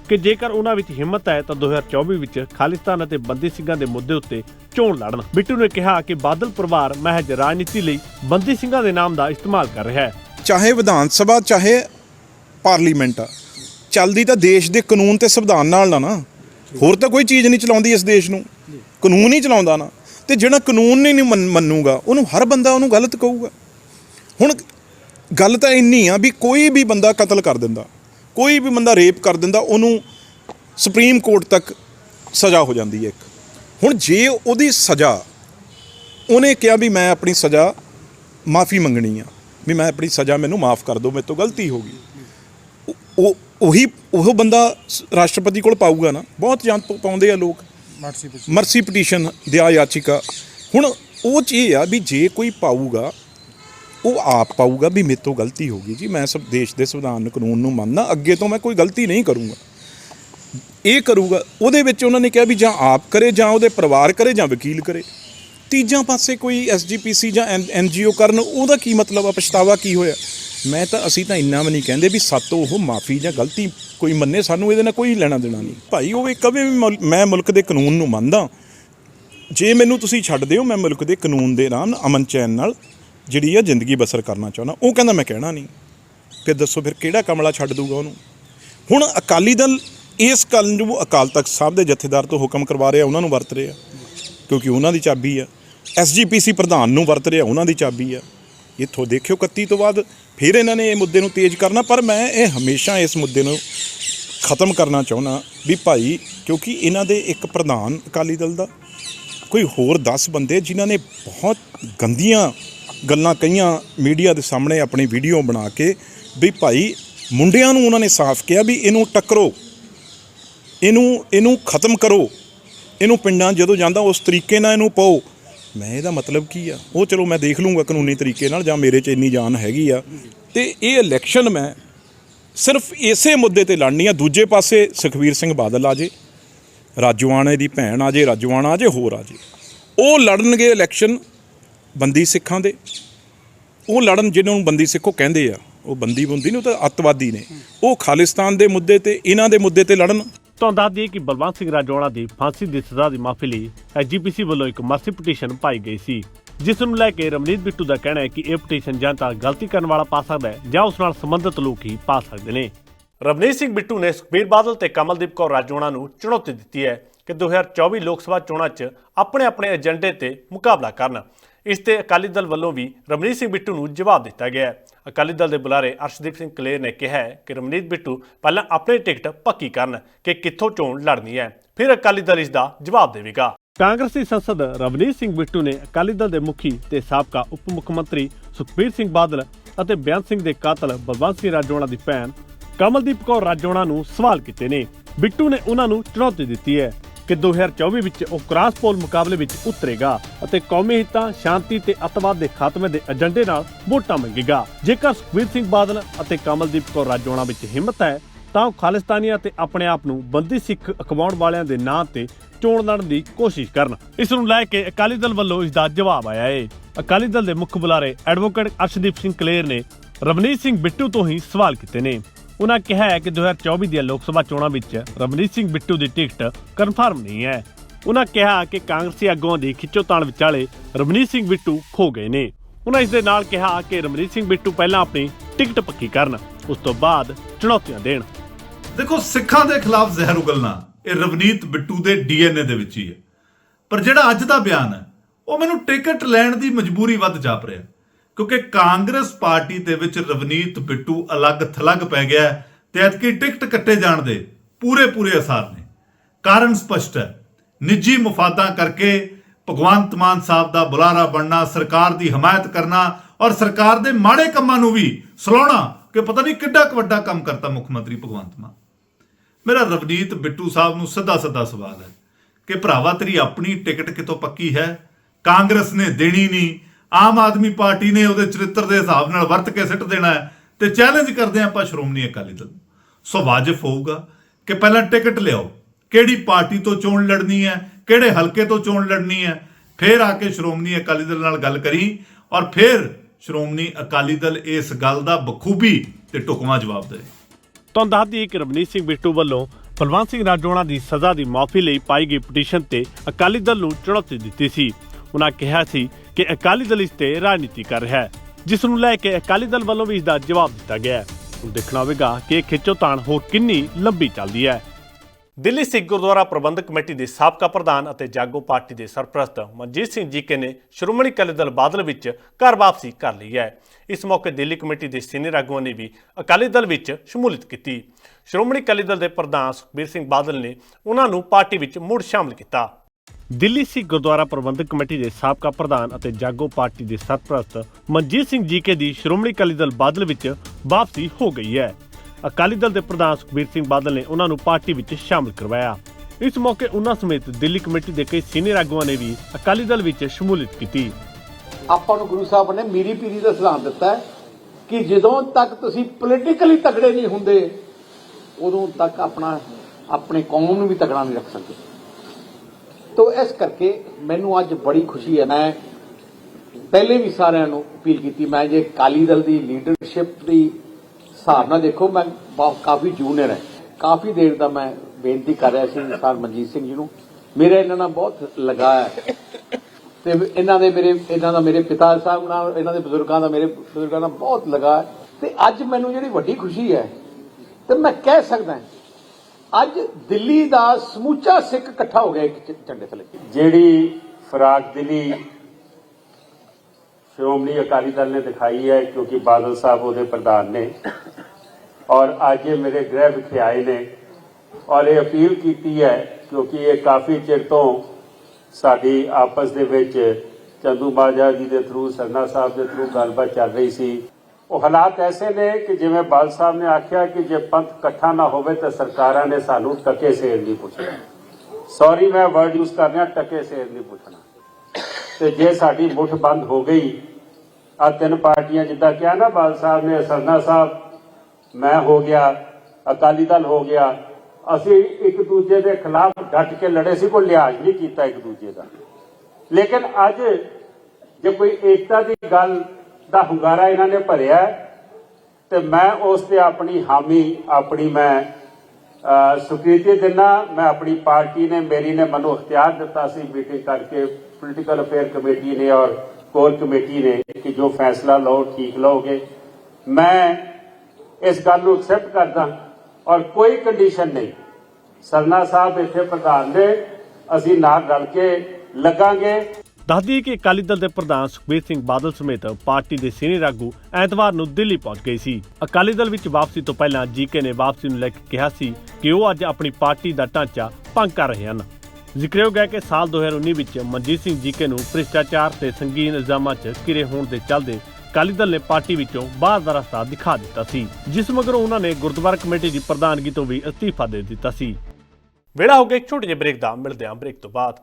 ਕਿ ਜੇਕਰ ਉਹਨਾਂ ਵਿੱਚ ਹਿੰਮਤ ਹੈ ਤਾਂ 2024 ਵਿੱਚ ਖਾਲਿਸਤਾਨ ਅਤੇ ਬੰਦੀ ਸਿੰਘਾਂ ਦੇ ਮੁੱਦੇ ਉੱਤੇ ਚੋਣ ਲੜਨ। ਬਿੱਟੂ ਨੇ ਕਿਹਾ ਕਿ ਬਾਦਲ ਪਰਿਵਾਰ ਮਹਿਜ ਰਾਜਨੀਤੀ ਲਈ ਬੰਦੀ ਸਿੰਘਾਂ ਦੇ ਨਾਮ ਦਾ ਇਸਤੇਮਾਲ ਕਰ ਰਿਹਾ ਹੈ। ਚਾਹੇ ਵਿਧਾਨ ਸਭਾ, ਚਾਹੇ ਪਾਰਲੀਮੈਂਟ ਆ ਚੱਲਦੀ ਤਾਂ ਦੇਸ਼ ਦੇ ਕਾਨੂੰਨ ਤੇ ਸੰਵਿਧਾਨ ਨਾਲ ਨਾ ਨਾ। ਹੋਰ ਤਾਂ ਕੋਈ ਚੀਜ਼ ਨਹੀਂ ਚਲਾਉਂਦੀ ਇਸ ਦੇਸ਼ ਨੂੰ। ਕਾਨੂੰਨ ਹੀ ਚਲਾਉਂਦਾ ਨਾ। ਤੇ ਜਿਹੜਾ ਕਾਨੂੰਨ ਨਹੀਂ ਮੰਨ- ਮੰਨੂਗਾ, ਉਹਨੂੰ ਹਰ ਬੰਦਾ ਉਹਨੂੰ ਗਲਤ ਕਹੂਗਾ। ਹੁਣ ਗੱਲ ਤਾਂ ਇੰਨੀ ਆ ਵੀ ਕੋਈ ਵੀ ਬੰਦਾ ਕਤਲ ਕਰ ਦਿੰਦਾ। ਕੋਈ ਵੀ ਬੰਦਾ ਰੇਪ ਕਰ ਦਿੰਦਾ ਉਹਨੂੰ ਸੁਪਰੀਮ ਕੋਰਟ ਤੱਕ ਸਜ਼ਾ ਹੋ ਜਾਂਦੀ ਹੈ ਇੱਕ। ਹੁਣ ਜੇ ਉਹਦੀ ਸਜ਼ਾ ਉਹਨੇ ਕਿਹਾ ਵੀ ਮੈਂ ਆਪਣੀ ਸਜ਼ਾ ਮਾਫੀ ਮੰਗਣੀ ਆ ਵੀ ਮੈਂ ਆਪਣੀ ਸਜ਼ਾ ਮੈਨੂੰ ਮਾਫ ਕਰ ਦਿਓ ਮੇਰੇ ਤੋਂ ਗਲਤੀ ਹੋ ਗਈ। ਉਹ- ਉਹ ਉਹੀ ਬੰਦਾ ਰਾਸ਼ਟਰਪਤੀ ਕੋਲ ਪਾਊਗਾ ਨਾ ਬਹੁਤ ਜਾਂ ਪਾਉਂਦੇ ਆ ਲੋਕ। Mercy petition. ਦਿਆ ਯਾਚਿਕਾ। ਹੁਣ ਉਹ ਚੀਜ਼ ਆ ਵੀ ਜੇ ਕੋਈ ਪਾਊਗਾ ਉਹ ਆਪ ਪਾਊਗਾ ਵੀ ਮੇਰੇ ਤੋਂ ਗਲਤੀ ਹੋ ਗਈ ਜੀ, ਮੈਂ ਸਭ ਦੇਸ਼ ਦੇ ਸੰਵਿਧਾਨ ਕਾਨੂੰਨ ਨੂੰ ਮੰਨਦਾ, ਅੱਗੇ ਤੋਂ ਮੈਂ ਕੋਈ ਗਲਤੀ ਨਹੀਂ ਕਰੂੰਗਾ। ਇਹ ਕਰੂਗਾ, ਉਹਦੇ ਵਿੱਚ ਉਹਨਾਂ ਨੇ ਕਿਹਾ ਵੀ ਜਾਂ ਆਪ ਕਰੇ ਜਾਂ ਉਹਦੇ ਪਰਿਵਾਰ ਕਰੇ ਜਾਂ ਵਕੀਲ ਕਰੇ। ਤੀਜਾਂ ਪਾਸੇ ਕੋਈ ਐਸਜੀਪੀਸੀ ਜਾਂ ਐਨਜੀਓ ਕਰਨ, ਉਹਦਾ ਕੀ ਮਤਲਬ ਆ, ਪਛਤਾਵਾ ਕੀ ਹੋਇਆ? ਮੈਂ ਤਾਂ, ਅਸੀਂ ਤਾਂ ਇੰਨਾ ਵੀ ਨਹੀਂ ਕਹਿੰਦੇ ਵੀ ਸਾਤੋਂ ਉਹ ਮਾਫੀ ਜਾਂ ਗਲਤੀ ਕੋਈ ਮੰਨੇ, ਸਾਨੂੰ ਇਹਦੇ ਨਾਲ ਕੋਈ ਲੈਣਾ ਦੇਣਾ ਨਹੀਂ। ਭਾਈ, ਉਹ ਇਹ ਕਵੇ ਵੀ ਮੈਂ ਮੁਲਕ ਦੇ ਕਾਨੂੰਨ ਨੂੰ ਮੰਨਦਾ। ਜੇ ਮੈਨੂੰ ਤੁਸੀਂ ਛੱਡ ਦਿਓ, ਮੈਂ ਮੁਲਕ ਦੇ ਕਾਨੂੰਨ ਦੇ ਨਾਲ ਅਮਨ ਚੈਨ ਨਾਲ ਜਿਹੜੀ ਆ ਜ਼ਿੰਦਗੀ ਬਸਰ ਕਰਨਾ ਚਾਹੁੰਦਾ, ਉਹ ਕਹਿੰਦਾ ਮੈਂ ਕਹਿਣਾ ਨਹੀਂ। ਫਿਰ ਦੱਸੋ ਫਿਰ ਕਿਹੜਾ ਕਮਲਾ ਛੱਡ ਦੂਗਾ ਉਹਨੂੰ? ਹੁਣ ਅਕਾਲੀ ਦਲ ਇਸ ਗੱਲ ਨੂੰ ਅਕਾਲ ਤਖਤ ਸਾਹਿਬ ਦੇ ਜਥੇਦਾਰ ਤੋਂ ਹੁਕਮ ਕਰਵਾ ਰਿਹਾ, ਉਹਨਾਂ ਨੂੰ ਵਰਤ ਰਿਹਾ, ਕਿਉਂਕਿ ਉਹਨਾਂ ਦੀ ਚਾਬੀ ਆ। ਐਸਜੀਪੀਸੀ ਪ੍ਰਧਾਨ ਨੂੰ ਵਰਤ ਰਿਹਾ, ਉਹਨਾਂ ਦੀ ਚਾਬੀ ਆ। ਇੱਥੋਂ ਦੇਖਿਓ 31 ਤੋਂ ਬਾਅਦ ਫਿਰ ਇਹਨਾਂ ਨੇ ਇਹ ਮੁੱਦੇ ਨੂੰ ਤੇਜ਼ ਕਰਨਾ, ਪਰ ਮੈਂ ਇਹ ਹਮੇਸ਼ਾ ਇਸ ਮੁੱਦੇ ਨੂੰ ਖਤਮ ਕਰਨਾ ਚਾਹੁੰਦਾ ਵੀ ਭਾਈ, ਕਿਉਂਕਿ ਇਹਨਾਂ ਦੇ ਇੱਕ ਪ੍ਰਧਾਨ ਅਕਾਲੀ ਦਲ ਦਾ, ਕੋਈ ਹੋਰ 10 ਬੰਦੇ ਜਿਨ੍ਹਾਂ ਨੇ ਬਹੁਤ ਗੰਦੀਆਂ ਗੱਲਾਂ ਕਹੀਆਂ ਮੀਡੀਆ ਦੇ ਸਾਹਮਣੇ ਆਪਣੀ ਵੀਡੀਓ ਬਣਾ ਕੇ ਵੀ ਭਾਈ ਮੁੰਡਿਆਂ ਨੂੰ ਉਹਨਾਂ ਨੇ ਸਾਫ਼ ਕਿਹਾ ਵੀ ਇਹਨੂੰ ਟੱਕਰੋ, ਇਹਨੂੰ ਇਹਨੂੰ ਖਤਮ ਕਰੋ, ਇਹਨੂੰ ਪਿੰਡਾਂ ਜਦੋਂ ਜਾਂਦਾ ਉਸ ਤਰੀਕੇ ਨਾਲ ਇਹਨੂੰ ਪਾਓ। ਮੈਂ ਇਹਦਾ ਮਤਲਬ ਕੀ ਆ? ਉਹ ਚਲੋ ਮੈਂ ਦੇਖ ਲੂੰਗਾ ਕਾਨੂੰਨੀ ਤਰੀਕੇ ਨਾਲ ਜਾਂ ਮੇਰੇ 'ਚ ਇੰਨੀ ਜਾਨ ਹੈਗੀ ਆ। ਤੇ ਇਹ ਇਲੈਕਸ਼ਨ ਮੈਂ ਸਿਰਫ ਇਸੇ ਮੁੱਦੇ ਤੇ ਲੜਨੀ ਆ। ਦੂਜੇ ਪਾਸੇ ਸੁਖਵੀਰ ਸਿੰਘ ਬਾਦਲ ਆ ਜੇ ਰਾਜਵਾਨੇ ਦੀ ਭੈਣ ਆ ਜੇ ਰਾਜਵਾਨਾ ਆ ਜੇ, ਹੋਰ ਆ ਜੇ। ਉਹ ਲੜਨਗੇ ਇਲੈਕਸ਼ਨ ਬੰਦੀ ਸਿੱਖਾਂ ਦੇ। ਉਹ ਲੜਨ ਜਿਹਨਾਂ ਨੂੰ ਬੰਦੀ ਸਿੱਖੋ ਕਹਿੰਦੇ ਆ ਉਹ ਬੰਦੀ ਬੁੰਦੀ ਨਹੀਂ ਉਹ ਤਾਂ ਅੱਤਵਾਦੀ ਨੇ। ਉਹ ਖਾਲਿਸਤਾਨ ਦੇ ਮੁੱਦੇ ਤੇ ਇਹਨਾਂ ਦੇ ਮੁੱਦੇ ਤੇ ਲੜਨ। ਤੁਹਾਨੂੰ ਦੱਸ ਦਈਏ ਕਿ ਬਲਵੰਤ ਸਿੰਘ ਰਾਜੋਣਾ ਦੀ ਫਾਂਸੀ ਦੀ ਸਜ਼ਾ ਦੀ ਮਾਫੀ ਲਈ ਐਜੀਪੀਸੀ ਵੱਲੋਂ ਇੱਕ ਮਰਸੀ ਪਟੀਸ਼ਨ ਪਾਈ ਗਈ ਸੀ। ਜਿਸ ਨੂੰ ਲੈ ਕੇ ਰਮਨੀਤ ਬਿੱਟੂ ਦਾ ਕਹਿਣਾ ਹੈ ਕਿ ਇਹ ਪਟੀਸ਼ਨ ਜਾਂ ਤਾਂ ਗਲਤੀ ਕਰਨ ਵਾਲਾ ਪਾ ਸਕਦਾ ਹੈ ਜਾਂ ਉਸ ਨਾਲ ਸੰਬੰਧਿਤ ਲੋਕ ਹੀ ਪਾ ਸਕਦੇ ਨੇ। ਰਵਨੀਤ ਸਿੰਘ ਬਿੱਟੂ ਨੇ ਸੁਖਬੀਰ ਬਾਦਲ ਤੇ ਕਮਲਦੀਪ ਕੌਰ ਰਾਜੋਣਾ ਨੂੰ ਚੁਣੌਤੀ ਦਿੱਤੀ ਹੈ ਕਿ 2024 ਲੋਕ ਸਭਾ ਚੋਣਾਂ 'ਚ ਆਪਣੇ ਆਪਣੇ ਏਜੰਡੇ ਤੇ ਮੁਕਾਬਲਾ ਕਰਨ। ਇਸ ਤੇ ਅਕਾਲੀ ਦਲ ਵੱਲੋਂ ਵੀ ਰਮਨੀਤ ਸਿੰਘ ਬਿੱਟੂ ਨੂੰ ਜਵਾਬ ਦਿੱਤਾ ਗਿਆ ਹੈ। ਅਕਾਲੀ ਦਲ ਦੇ ਬੁਲਾਰੇ ਅਰਸ਼ਦੀਪ ਸਿੰਘ ਕਲੇਰ ਨੇ ਕਿਹਾ ਹੈ ਕਿ ਰਮਨੀਤ ਬਿੱਟੂ ਪਹਿਲਾਂ ਆਪਣੀ ਟਿਕਟ ਪੱਕੀ ਕਰਨ ਕਿ ਕਿੱਥੋਂ ਚੋਣ ਲੜਨੀ ਹੈ, ਫਿਰ ਅਕਾਲੀ ਦਲ ਇਸ ਦਾ ਜਵਾਬ ਦੇਵੇਗਾ। ਕਾਂਗਰਸੀ ਸੰਸਦ ਰਵਨੀਤ ਸਿੰਘ ਬਿੱਟੂ ਨੇ ਅਕਾਲੀ ਦਲ ਦੇ ਮੁਖੀ ਤੇ ਸਾਬਕਾ ਉਪ ਮੁੱਖ ਮੰਤਰੀ ਸੁਖਬੀਰ ਸਿੰਘ ਬਾਦਲ ਅਤੇ ਬਿਆਨ ਸਿੰਘ ਦੇ ਕਾਤਲ ਬਲਵੰਤ ਸਿੰਘ ਰਾਜੋਣਾ ਦੀ ਭੈਣ ਕਮਲਦੀਪ ਕੌਰ ਰਾਜੋਣਾ ਨੂੰ ਸਵਾਲ ਕੀਤੇ ਨੇ। ਬਿੱਟੂ ਨੇ ਉਹਨਾਂ ਨੂੰ ਚੁਣੌਤੀ ਦਿੱਤੀ ਹੈ। ਕਿ 2024 ਵਿੱਚ ਉਹ ਕ੍ਰਾਸ ਪੋਲ ਮੁਕਾਬਲੇ ਵਿੱਚ ਉਤਰੇਗਾ ਅਤੇ ਕੌਮੀ ਹਿੱਤਾਂ, ਸ਼ਾਂਤੀ ਤੇ ਅੱਤਵਾਦ ਦੇ ਖਾਤਮੇ ਦੇ ਏਜੰਡੇ ਨਾਲ ਵੋਟਾਂ ਮੰਗੇਗਾ। ਜੇਕਰ ਸੁਖਬੀਰ ਸਿੰਘ ਬਾਦਲ ਅਤੇ ਕਮਲਦੀਪ ਕੌਰ ਰਾਜੋਣਾ ਵਿੱਚ ਹਿੰਮਤ ਹੈ, ਤਾਂ ਉਹ ਖਾਲਿਸਤਾਨੀਆਂ ਤੇ ਆਪਣੇ ਆਪ ਨੂੰ ਬੰਦੀ ਸਿੱਖ ਅਖਵਾਉਣ ਵਾਲਿਆਂ ਦੇ ਨਾਂ ਤੇ ਚੋਣ ਲੜਨ ਦੀ ਕੋਸ਼ਿਸ਼ ਕਰਨ। ਇਸ ਨੂੰ ਲੈ ਕੇ ਅਕਾਲੀ ਦਲ ਵੱਲੋਂ ਇਸ ਦਾ ਜਵਾਬ ਆਇਆ ਏ। ਅਕਾਲੀ ਦਲ ਦੇ ਮੁੱਖ ਬੁਲਾਰੇ ਐਡਵੋਕੇਟ ਅਰਸ਼ਦੀਪ ਸਿੰਘ ਕਲੇਰ ਨੇ ਰਵਨੀਤ ਸਿੰਘ ਬਿੱਟੂ ਤੋਂ ਹੀ ਸਵਾਲ ਕੀਤੇ ਨੇ। ਉਹਨਾਂ ਕਿਹਾ ਹੈ ਕਿ 2024 ਦੀਆਂ ਲੋਕ ਸਭਾ ਚੋਣਾਂ ਵਿੱਚ ਰਵਨੀਤ ਸਿੰਘ ਬਿੱਟੂ ਦੀ ਟਿਕਟ ਕਨਫਰਮ ਨਹੀਂ ਹੈ। ਉਹਨਾਂ ਕਿਹਾ ਕਿ ਕਾਂਗਰਸੀ ਆਗੂਆਂ ਦੀ ਖਿੱਚੋਤਾਣ ਵਿਚਾਲੇ ਰਵਨੀਤ ਸਿੰਘ ਬਿੱਟੂ ਖੋ ਗਏ ਨੇ। ਉਹਨਾਂ ਇਸ ਦੇ ਨਾਲ ਕਿਹਾ ਕਿ ਰਵਨੀਤ ਸਿੰਘ ਬਿੱਟੂ ਪਹਿਲਾਂ ਆਪਣੀ ਟਿਕਟ ਪੱਕੀ ਕਰਨ, ਉਸ ਤੋਂ ਬਾਅਦ ਚੁਣੌਤੀਆਂ ਦੇਣ। ਦੇਖੋ, ਸਿੱਖਾਂ ਦੇ ਖਿਲਾਫ ਜ਼ਹਿਰ ਉਗਲਣਾ ਇਹ ਰਵਨੀਤ ਬਿੱਟੂ ਦੇ ਡੀਐਨਏ ਦੇ ਵਿੱਚ ਹੀ ਹੈ। ਪਰ ਜਿਹੜਾ ਅੱਜ ਦਾ ਬਿਆਨ ਹੈ, ਉਹ ਮੈਨੂੰ ਟਿਕਟ ਲੈਣ ਦੀ ਮਜਬੂਰੀ ਵੱਧ ਜਾਪ ਰਿਹਾ। ਕਿਉਂਕਿ ਕਾਂਗਰਸ ਪਾਰਟੀ ਦੇ ਵਿੱਚ ਰਵਨੀਤ ਬਿੱਟੂ ਅਲੱਗ ਥਲੱਗ ਪੈ ਗਿਆ ਹੈ ਤੇ ਐਤਕੀ ਟਿਕਟ ਕੱਟੇ ਜਾਣ ਦੇ ਪੂਰੇ ਪੂਰੇ ਅਸਾਰ ਨੇ। ਕਾਰਨ ਸਪਸ਼ਟ ਹੈ। ਨਿੱਜੀ ਮਫਾਦਾਂ ਕਰਕੇ ਭਗਵੰਤ ਮਾਨ ਸਾਹਿਬ ਦਾ ਬੁਲਾਰਾ ਬਣਨਾ, ਸਰਕਾਰ ਦੀ ਹਮਾਇਤ ਕਰਨਾ ਔਰ ਸਰਕਾਰ ਦੇ ਮਾੜੇ ਕੰਮਾਂ ਨੂੰ ਵੀ ਸਲਾਉਣਾ ਕਿ ਪਤਾ ਨਹੀਂ ਕਿੱਡਾ ਕੁ ਵੱਡਾ ਕੰਮ ਕਰਤਾ ਮੁੱਖ ਮੰਤਰੀ ਭਗਵੰਤ ਮਾਨ। ਮੇਰਾ ਰਵਨੀਤ ਬਿੱਟੂ ਸਾਹਿਬ ਨੂੰ ਸਿੱਧਾ ਸਿੱਧਾ ਸਵਾਲ ਹੈ ਕਿ ਭਰਾਵਾ ਤੇਰੀ ਆਪਣੀ ਟਿਕਟ ਕਿਤੋਂ ਪੱਕੀ ਹੈ? ਕਾਂਗਰਸ ਨੇ ਦੇਣੀ ਨਹੀਂ ਆਮ ਆਦਮੀ ਪਾਰਟੀ ਨੇ ਉਹਦੇ ਚਰਿੱਤਰ ਦੇ ਹਿਸਾਬ ਨਾਲ ਵਰਤ ਕੇ ਸਿੱਟ ਦੇਣਾ ਹੈ ਤੇ ਚੈਲੰਜ ਕਰਦੇ ਹਾਂ ਆਪਾਂ ਸ਼੍ਰੋਮਣੀ ਅਕਾਲੀ ਦਲ ਸੋ ਵਾਜਬ ਹੋਊਗਾ ਕਿ ਪਹਿਲਾਂ ਟਿਕਟ ਲਿਆਓ। ਕਿਹੜੀ ਪਾਰਟੀ ਤੋਂ ਚੋਣ ਲੜਨੀ ਹੈ, ਕਿਹੜੇ ਹਲਕੇ ਤੋਂ ਚੋਣ ਲੜਨੀ ਹੈ, ਫਿਰ ਆ ਕੇ ਸ਼੍ਰੋਮਣੀ ਅਕਾਲੀ ਦਲ ਨਾਲ ਗੱਲ ਕਰੀ ਔਰ ਫਿਰ ਸ਼੍ਰੋਮਣੀ ਅਕਾਲੀ ਦਲ ਇਸ ਗੱਲ ਦਾ ਬਖੂਬੀ ਤੇ ਢੁਕਵਾਂ ਜਵਾਬ ਦੇ। ਤੁਹਾਨੂੰ ਦੱਸ ਦਈਏ ਕਿ ਰਵਨੀਤ ਸਿੰਘ ਬਿੱਟੂ ਵੱਲੋਂ ਬਲਵੰਤ ਸਿੰਘ ਰਾਜੋਣਾ ਦੀ ਸਜ਼ਾ ਦੀ ਮਾਫੀ ਲਈ ਪਾਈ ਗਈ ਪਟੀਸ਼ਨ ਤੇ ਅਕਾਲੀ ਦਲ ਨੂੰ ਚੁਣੌਤੀ ਦਿੱਤੀ ਸੀ। ਉਹਨਾਂ ਕਿਹਾ ਸੀ ਕਿ ਅਕਾਲੀ ਦਲ ਇਸ ਤੇ ਰਾਜਨੀਤੀ ਕਰ ਰਿਹਾ ਹੈ, ਜਿਸ ਨੂੰ ਲੈ ਕੇ ਅਕਾਲੀ ਦਲ ਵੱਲੋਂ ਵੀ ਇਸ ਦਾ ਜਵਾਬ ਦਿੱਤਾ ਗਿਆ ਹੈ। ਹੁਣ ਦੇਖਣਾ ਹੋਵੇਗਾ ਕਿ ਖਿੱਚੋਤਾਣ ਹੋਰ ਕਿੰਨੀ ਲੰਬੀ ਚੱਲਦੀ ਹੈ। ਦਿੱਲੀ ਸਿੱਖ ਗੁਰਦੁਆਰਾ ਪ੍ਰਬੰਧਕ ਕਮੇਟੀ ਦੇ ਸਾਬਕਾ ਪ੍ਰਧਾਨ ਅਤੇ ਜਾਗੋ ਪਾਰਟੀ ਦੇ ਸਰਪ੍ਰਸਤ ਮਨਜੀਤ ਸਿੰਘ ਜੀਕੇ ਨੇ ਸ਼੍ਰੋਮਣੀ ਅਕਾਲੀ ਦਲ ਬਾਦਲ ਵਿੱਚ ਘਰ ਵਾਪਸੀ ਕਰ ਲਈ ਹੈ। ਇਸ ਮੌਕੇ ਦਿੱਲੀ ਕਮੇਟੀ ਦੇ ਸੀਨੀਅਰ ਆਗੂਆਂ ਨੇ ਵੀ ਅਕਾਲੀ ਦਲ ਵਿੱਚ ਸ਼ਮੂਲੀਅਤ ਕੀਤੀ। ਸ਼੍ਰੋਮਣੀ ਅਕਾਲੀ ਦਲ ਦੇ ਪ੍ਰਧਾਨ ਸੁਖਬੀਰ ਸਿੰਘ ਬਾਦਲ ਨੇ ਉਹਨਾਂ ਨੂੰ ਪਾਰਟੀ ਵਿੱਚ ਮੁੜ ਸ਼ਾਮਲ ਕੀਤਾ। ਦਿੱਲੀ ਸਿੱਖ ਗੁਰਦੁਆਰਾ ਪ੍ਰਬੰਧਕ ਕਮੇਟੀ ਦੇ ਸਾਬਕਾ ਪ੍ਰਧਾਨ ਅਤੇ ਜਾਗੋ ਪਾਰਟੀ ਦੇ ਸਰਪ੍ਰਸਤ ਮਨਜੀਤ ਸਿੰਘ ਜੀਕੇ ਦੀ ਸ਼੍ਰੋਮਣੀ ਅਕਾਲੀ ਦਲ ਬਾਦਲ ਵਿੱਚ ਵਾਪਸੀ ਹੋ ਗਈ ਹੈ। ਅਕਾਲੀ ਦਲ ਦੇ ਪ੍ਰਧਾਨ ਸੁਖਬੀਰ ਸਿੰਘ ਬਾਦਲ ਨੇ ਉਹਨਾਂ ਨੂੰ ਪਾਰਟੀ ਵਿੱਚ ਸ਼ਾਮਲ ਕਰਵਾਇਆ। ਇਸ ਮੌਕੇ ਉਹਨਾਂ ਸਮੇਤ ਦਿੱਲੀ ਕਮੇਟੀ ਦੇ ਕਈ ਸੀਨੀਅਰ ਆਗੂਆਂ ਨੇ ਵੀ ਅਕਾਲੀ ਦਲ ਵਿੱਚ ਸ਼ਮੂਲੀਅਤ ਕੀਤੀ। ਆਪਾਂ ਨੂੰ ਗੁਰੂ ਸਾਹਿਬ ਨੇ ਮੀਰੀ ਪੀਰੀ ਦਾ ਸਿਧਾਂਤ ਦਿੱਤਾ ਹੈ ਕਿ ਜਦੋਂ ਤੱਕ ਤੁਸੀਂ ਪੋਲੀਟੀਕਲੀ ਤਗੜੇ ਨਹੀਂ ਹੁੰਦੇ, ਉਦੋਂ ਤੱਕ ਆਪਣਾ ਆਪਣੇ ਕੌਮ ਨੂੰ ਵੀ ਤਗੜਾ ਨਹੀਂ ਰੱਖ ਸਕਦੇ। ਤੋ ਇਸ ਕਰਕੇ ਮੈਨੂੰ ਅੱਜ ਬੜੀ ਖੁਸ਼ੀ ਹੈ। ਮੈਂ ਪਹਿਲੇ ਵੀ ਸਾਰਿਆਂ ਨੂੰ ਅਪੀਲ ਕੀਤੀ, ਮੈਂ ਜੇ ਕਾਲੀ ਦਲ ਦੀ ਲੀਡਰਸ਼ਿਪ ਦੀ ਹਿਸਾਬ ਨਾਲ ਦੇਖੋ, ਮੈਂ ਕਾਫੀ ਜੂਨੀਅਰ ਹੈ। ਕਾਫੀ ਦੇਰ ਦਾ ਮੈਂ ਬੇਨਤੀ ਕਰ ਰਿਹਾ ਸੀ ਸਰ ਮਨਜੀਤ ਸਿੰਘ ਜੀ ਨੂੰ। ਮੇਰਾ ਇਹਨਾਂ ਨਾਲ ਬਹੁਤ ਲਗਾਅ ਹੈ। ਤੇ ਇਹਨਾਂ ਦੇ ਮੇਰੇ, ਇਹਨਾਂ ਦਾ ਮੇਰੇ ਪਿਤਾ ਸਾਹਿਬ ਨਾਲ, ਇਹਨਾਂ ਦੇ ਬਜ਼ੁਰਗਾਂ ਦਾ ਮੇਰੇ ਬਜ਼ੁਰਗਾਂ ਨਾਲ ਬਹੁਤ ਲਗਾਅ ਹੈ। ਤੇ ਅੱਜ ਮੈਨੂੰ ਜਿਹੜੀ ਵੱਡੀ ਖੁਸ਼ੀ ਹੈ, ਤੇ ਮੈਂ ਕਹਿ ਸਕਦਾ ਅੱਜ ਦਿੱਲੀ ਦਾ ਸਮੂਚਾ ਸਿੱਖ ਇਕੱਠਾ ਹੋ ਗਿਆ ਇੱਕ ਝੰਡੇ ਥੱਲੇ। ਜਿਹੜੀ ਫਰਾਕ ਦਿੱਲੀ ਸ਼੍ਰੋਮਣੀ ਅਕਾਲੀ ਦਲ ਨੇ ਦਿਖਾਈ ਹੈ, ਕਿਉਂਕਿ ਬਾਦਲ ਸਾਹਿਬ ਉਹਦੇ ਪ੍ਰਧਾਨ ਨੇ, ਔਰ ਅੱਜ ਇਹ ਮੇਰੇ ਗ੍ਰਹਿ ਵਿਖੇ ਆਏ ਨੇ, ਔਰ ਇਹ ਅਪੀਲ ਕੀਤੀ ਹੈ, ਕਿਉਂਕਿ ਇਹ ਕਾਫੀ ਚਿਰ ਤੋਂ ਸਾਡੀ ਆਪਸ ਦੇ ਵਿੱਚ ਚੰਦੂ ਬਾਜਾ ਜੀ ਦੇ ਥਰੂ ਸਰਨਾ ਸਾਹਿਬ ਦੇ ਥਰੂ ਗੱਲਬਾਤ ਚੱਲ ਰਹੀ ਸੀ। ਉਹ ਹਾਲਾਤ ਐਸੇ ਨੇ ਕਿ ਜਿਵੇਂ ਬਾਲ ਸਾਹਿਬ ਨੇ ਆਖਿਆ ਕਿ ਜੇ ਪੰਥ ਇਕੱਠਾ ਨਾ ਹੋਵੇ ਤਾਂ ਸਰਕਾਰਾਂ ਨੇ ਸਾਨੂੰ ਟਕੇ ਸੇਰ ਨਹੀਂ ਪੁੱਛਣਾ। ਸੌਰੀ ਮੈਂ ਵਰਡ ਯੂਜ਼ ਕਰ ਰਿਹਾ, ਟਕੇ ਸੇਰ ਨਹੀਂ ਪੁੱਛਣਾ। ਤੇ ਜੇ ਸਾਡੀ ਮੁੱਠ ਬੰਦ ਹੋ ਗਈ, ਆ ਤਿੰਨ ਪਾਰਟੀਆਂ ਜਿੱਦਾਂ ਕਿਹਾ ਨਾ ਬਾਲ ਸਾਹਿਬ ਨੇ, ਸਰਨਾ ਸਾਹਿਬ, ਮੈਂ ਹੋ ਗਿਆ, ਅਕਾਲੀ ਦਲ ਹੋ ਗਿਆ, ਅਸੀਂ ਇੱਕ ਦੂਜੇ ਦੇ ਖਿਲਾਫ ਡਟ ਕੇ ਲੜੇ ਸੀ, ਕੋਈ ਲਿਹਾਜ਼ ਨਹੀਂ ਕੀਤਾ ਇੱਕ ਦੂਜੇ ਦਾ। ਲੇਕਿਨ ਅੱਜ ਜੇ ਕੋਈ ਏਕਤਾ ਦੀ ਗੱਲ ਦਾ ਹੁੰਗਾਰਾ ਇਹਨਾਂ ਨੇ ਭਰਿਆ ਤੇ ਮੈਂ ਉਸ ਤੇ ਆਪਣੀ ਹਾਮੀ ਆਪਣੀ ਮੈਂ ਅਹ, ਸਵੀਕ੍ਰਿਤੀ ਦਿੰਦਾ ਮੈਂ ਆਪਣੀ ਪਾਰਟੀ ਨੇ ਮੇਰੀ ਨੇ ਮੈਨੂੰ ਅਖਤਿਆਰ ਦਿੱਤਾ ਸੀ ਮੀਟਿੰਗ ਕਰਕੇ ਪੋਲੀਟੀਕਲ ਅਫੇਅਰ ਕਮੇਟੀ ਨੇ ਔਰ ਕੋਰ ਕਮੇਟੀ ਨੇ ਕਿ ਜੋ ਫੈਸਲਾ ਲਓ ਠੀਕ ਲਓਗੇ। ਮੈਂ ਇਸ ਗੱਲ ਨੂੰ ਐਕਸੈਪਟ ਕਰਦਾ ਔਰ ਕੋਈ ਕੰਡੀਸ਼ਨ ਨਹੀਂ। ਸਰਨਾ ਸਾਹਿਬ ਇੱਥੇ ਪ੍ਰਧਾਨ ਨੇ ਅਸੀਂ ਨਾਲ ਰਲ ਕੇ ਲੱਗਾਂਗੇ। ਦੱਸਦੀ ਕਿ ਅਕਾਲੀ ਦਲ ਦੇ ਪ੍ਰਧਾਨ ਸੁਖਬੀਰ ਸਿੰਘ ਬਾਦਲ ਸਮੇਤ ਪਾਰਟੀ ਦੇ ਸੀਨੀਅਰ ਆਗੂ ਐਤਵਾਰ ਨੂੰ ਦਿੱਲੀ ਪਹੁੰਚ ਗਏ ਸੀ। ਅਕਾਲੀ ਦਲ ਵਿੱਚ ਵਾਪਸੀ ਤੋਂ ਪਹਿਲਾਂ ਜੀਕੇ ਨੇ ਵਾਪਸੀ ਨੂੰ ਲੈ ਕੇ ਕਿਹਾ ਸੀ ਕਿ ਉਹ ਅੱਜ ਆਪਣੀ ਪਾਰਟੀ ਦਾ ਢਾਂਚਾ ਭੰਗ ਕਰ ਰਹੇ ਹਨ। ਜ਼ਿਕਰਯੋਗ ਹੈ ਕਿ ਸਾਲ 2019 ਵਿੱਚ ਮਨਜੀਤ ਸਿੰਘ ਜੀਕੇ ਨੂੰ ਭ੍ਰਿਸ਼ਟਾਚਾਰ ਤੇ ਸੰਗੀਨ ਇਲਜ਼ਾਮਾਂ 'ਚ ਘਿਰੇ ਹੋਣ ਦੇ ਚੱਲਦੇ ਅਕਾਲੀ ਦਲ ਨੇ ਪਾਰਟੀ ਵਿੱਚੋਂ ਬਾਹਰ ਦਾ ਰਸਤਾ ਦਿਖਾ ਦਿੱਤਾ ਸੀ। ਜਿਸ ਮਗਰੋਂ ਉਹਨਾਂ ਨੇ ਗੁਰਦੁਆਰਾ ਕਮੇਟੀ ਦੀ ਪ੍ਰਧਾਨਗੀ ਤੋਂ ਵੀ ਅਸਤੀਫਾ ਦੇ ਦਿੱਤਾ ਸੀ। ਵੇਲਾ ਹੋ ਗਿਆ ਇੱਕ ਛੋਟੇ ਜਿਹੇ ਬ੍ਰੇਕ ਦਾ, ਮਿਲਦੇ ਹਾਂ ਬ੍ਰੇਕ ਤੋਂ ਬਾਅਦ।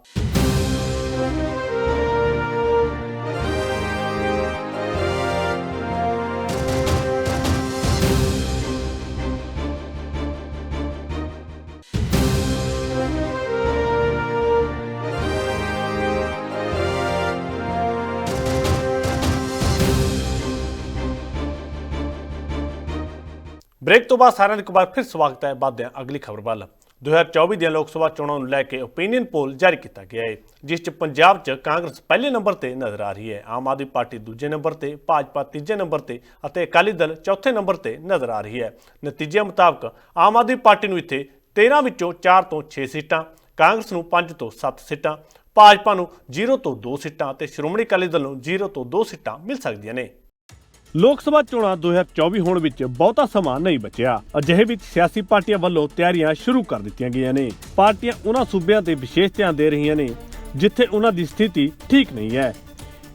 ਬ੍ਰੇਕ ਤੋਂ ਬਾਅਦ ਸਾਰਿਆਂ ਦਾ ਇੱਕ ਵਾਰ ਫਿਰ ਸਵਾਗਤ ਹੈ ਬਾਦਿਆਂ ਅਗਲੀ ਖਬਰ ਵੱਲ। 2024 ਦੀਆਂ ਲੋਕ ਸਭਾ ਚੋਣਾਂ ਨੂੰ ਲੈ ਕੇ ਓਪੀਨੀਅਨ ਪੋਲ ਜਾਰੀ ਕੀਤਾ ਗਿਆ ਹੈ, ਜਿਸ 'ਚ ਪੰਜਾਬ 'ਚ ਕਾਂਗਰਸ ਪਹਿਲੇ ਨੰਬਰ ਤੇ ਨਜ਼ਰ ਆ ਰਹੀ ਹੈ। ਆਮ ਆਦਮੀ ਪਾਰਟੀ ਦੂਜੇ ਨੰਬਰ ਤੇ, ਭਾਜਪਾ ਤੀਜੇ ਨੰਬਰ ਤੇ ਅਤੇ ਅਕਾਲੀ ਦਲ ਚੌਥੇ ਨੰਬਰ ਤੇ ਨਜ਼ਰ ਆ ਰਹੀ ਹੈ। ਨਤੀਜਿਆਂ ਮੁਤਾਬਕ ਆਮ ਆਦਮੀ ਪਾਰਟੀ ਨੂੰ ਇੱਥੇ 13 ਵਿੱਚੋਂ 4 ਤੋਂ 6 ਸੀਟਾਂ, ਕਾਂਗਰਸ ਨੂੰ 5 ਤੋਂ 7 ਸੀਟਾਂ, ਭਾਜਪਾ ਨੂੰ 0 ਤੋਂ 2 ਸੀਟਾਂ ਅਤੇ ਸ਼੍ਰੋਮਣੀ ਅਕਾਲੀ ਦਲ ਨੂੰ 0 ਤੋਂ 2 ਸੀਟਾਂ ਮਿਲ ਸਕਦੀਆਂ ਨੇ। ਲੋਕ ਸਭਾ ਚੋਣਾਂ 2024 ਹੋਣ ਵਿੱਚ ਬਹੁਤਾ ਸਮਾਂ ਨਹੀਂ ਬਚਿਆ। ਅਜਿਹੇ ਵਿੱਚ ਸਿਆਸੀ ਪਾਰਟੀਆਂ ਵੱਲੋਂ ਤਿਆਰੀਆਂ ਸ਼ੁਰੂ ਕਰ ਦਿੱਤੀਆਂ ਗਈਆਂ ਨੇ। ਪਾਰਟੀਆਂ ਉਹਨਾਂ ਸੂਬਿਆਂ ਤੇ ਵਿਸ਼ੇਸ਼ ਧਿਆਨ ਦੇ ਰਹੀਆਂ ਨੇ, ਜਿੱਥੇ ਉਹਨਾਂ ਦੀ ਸਥਿਤੀ ਠੀਕ ਨਹੀਂ ਹੈ।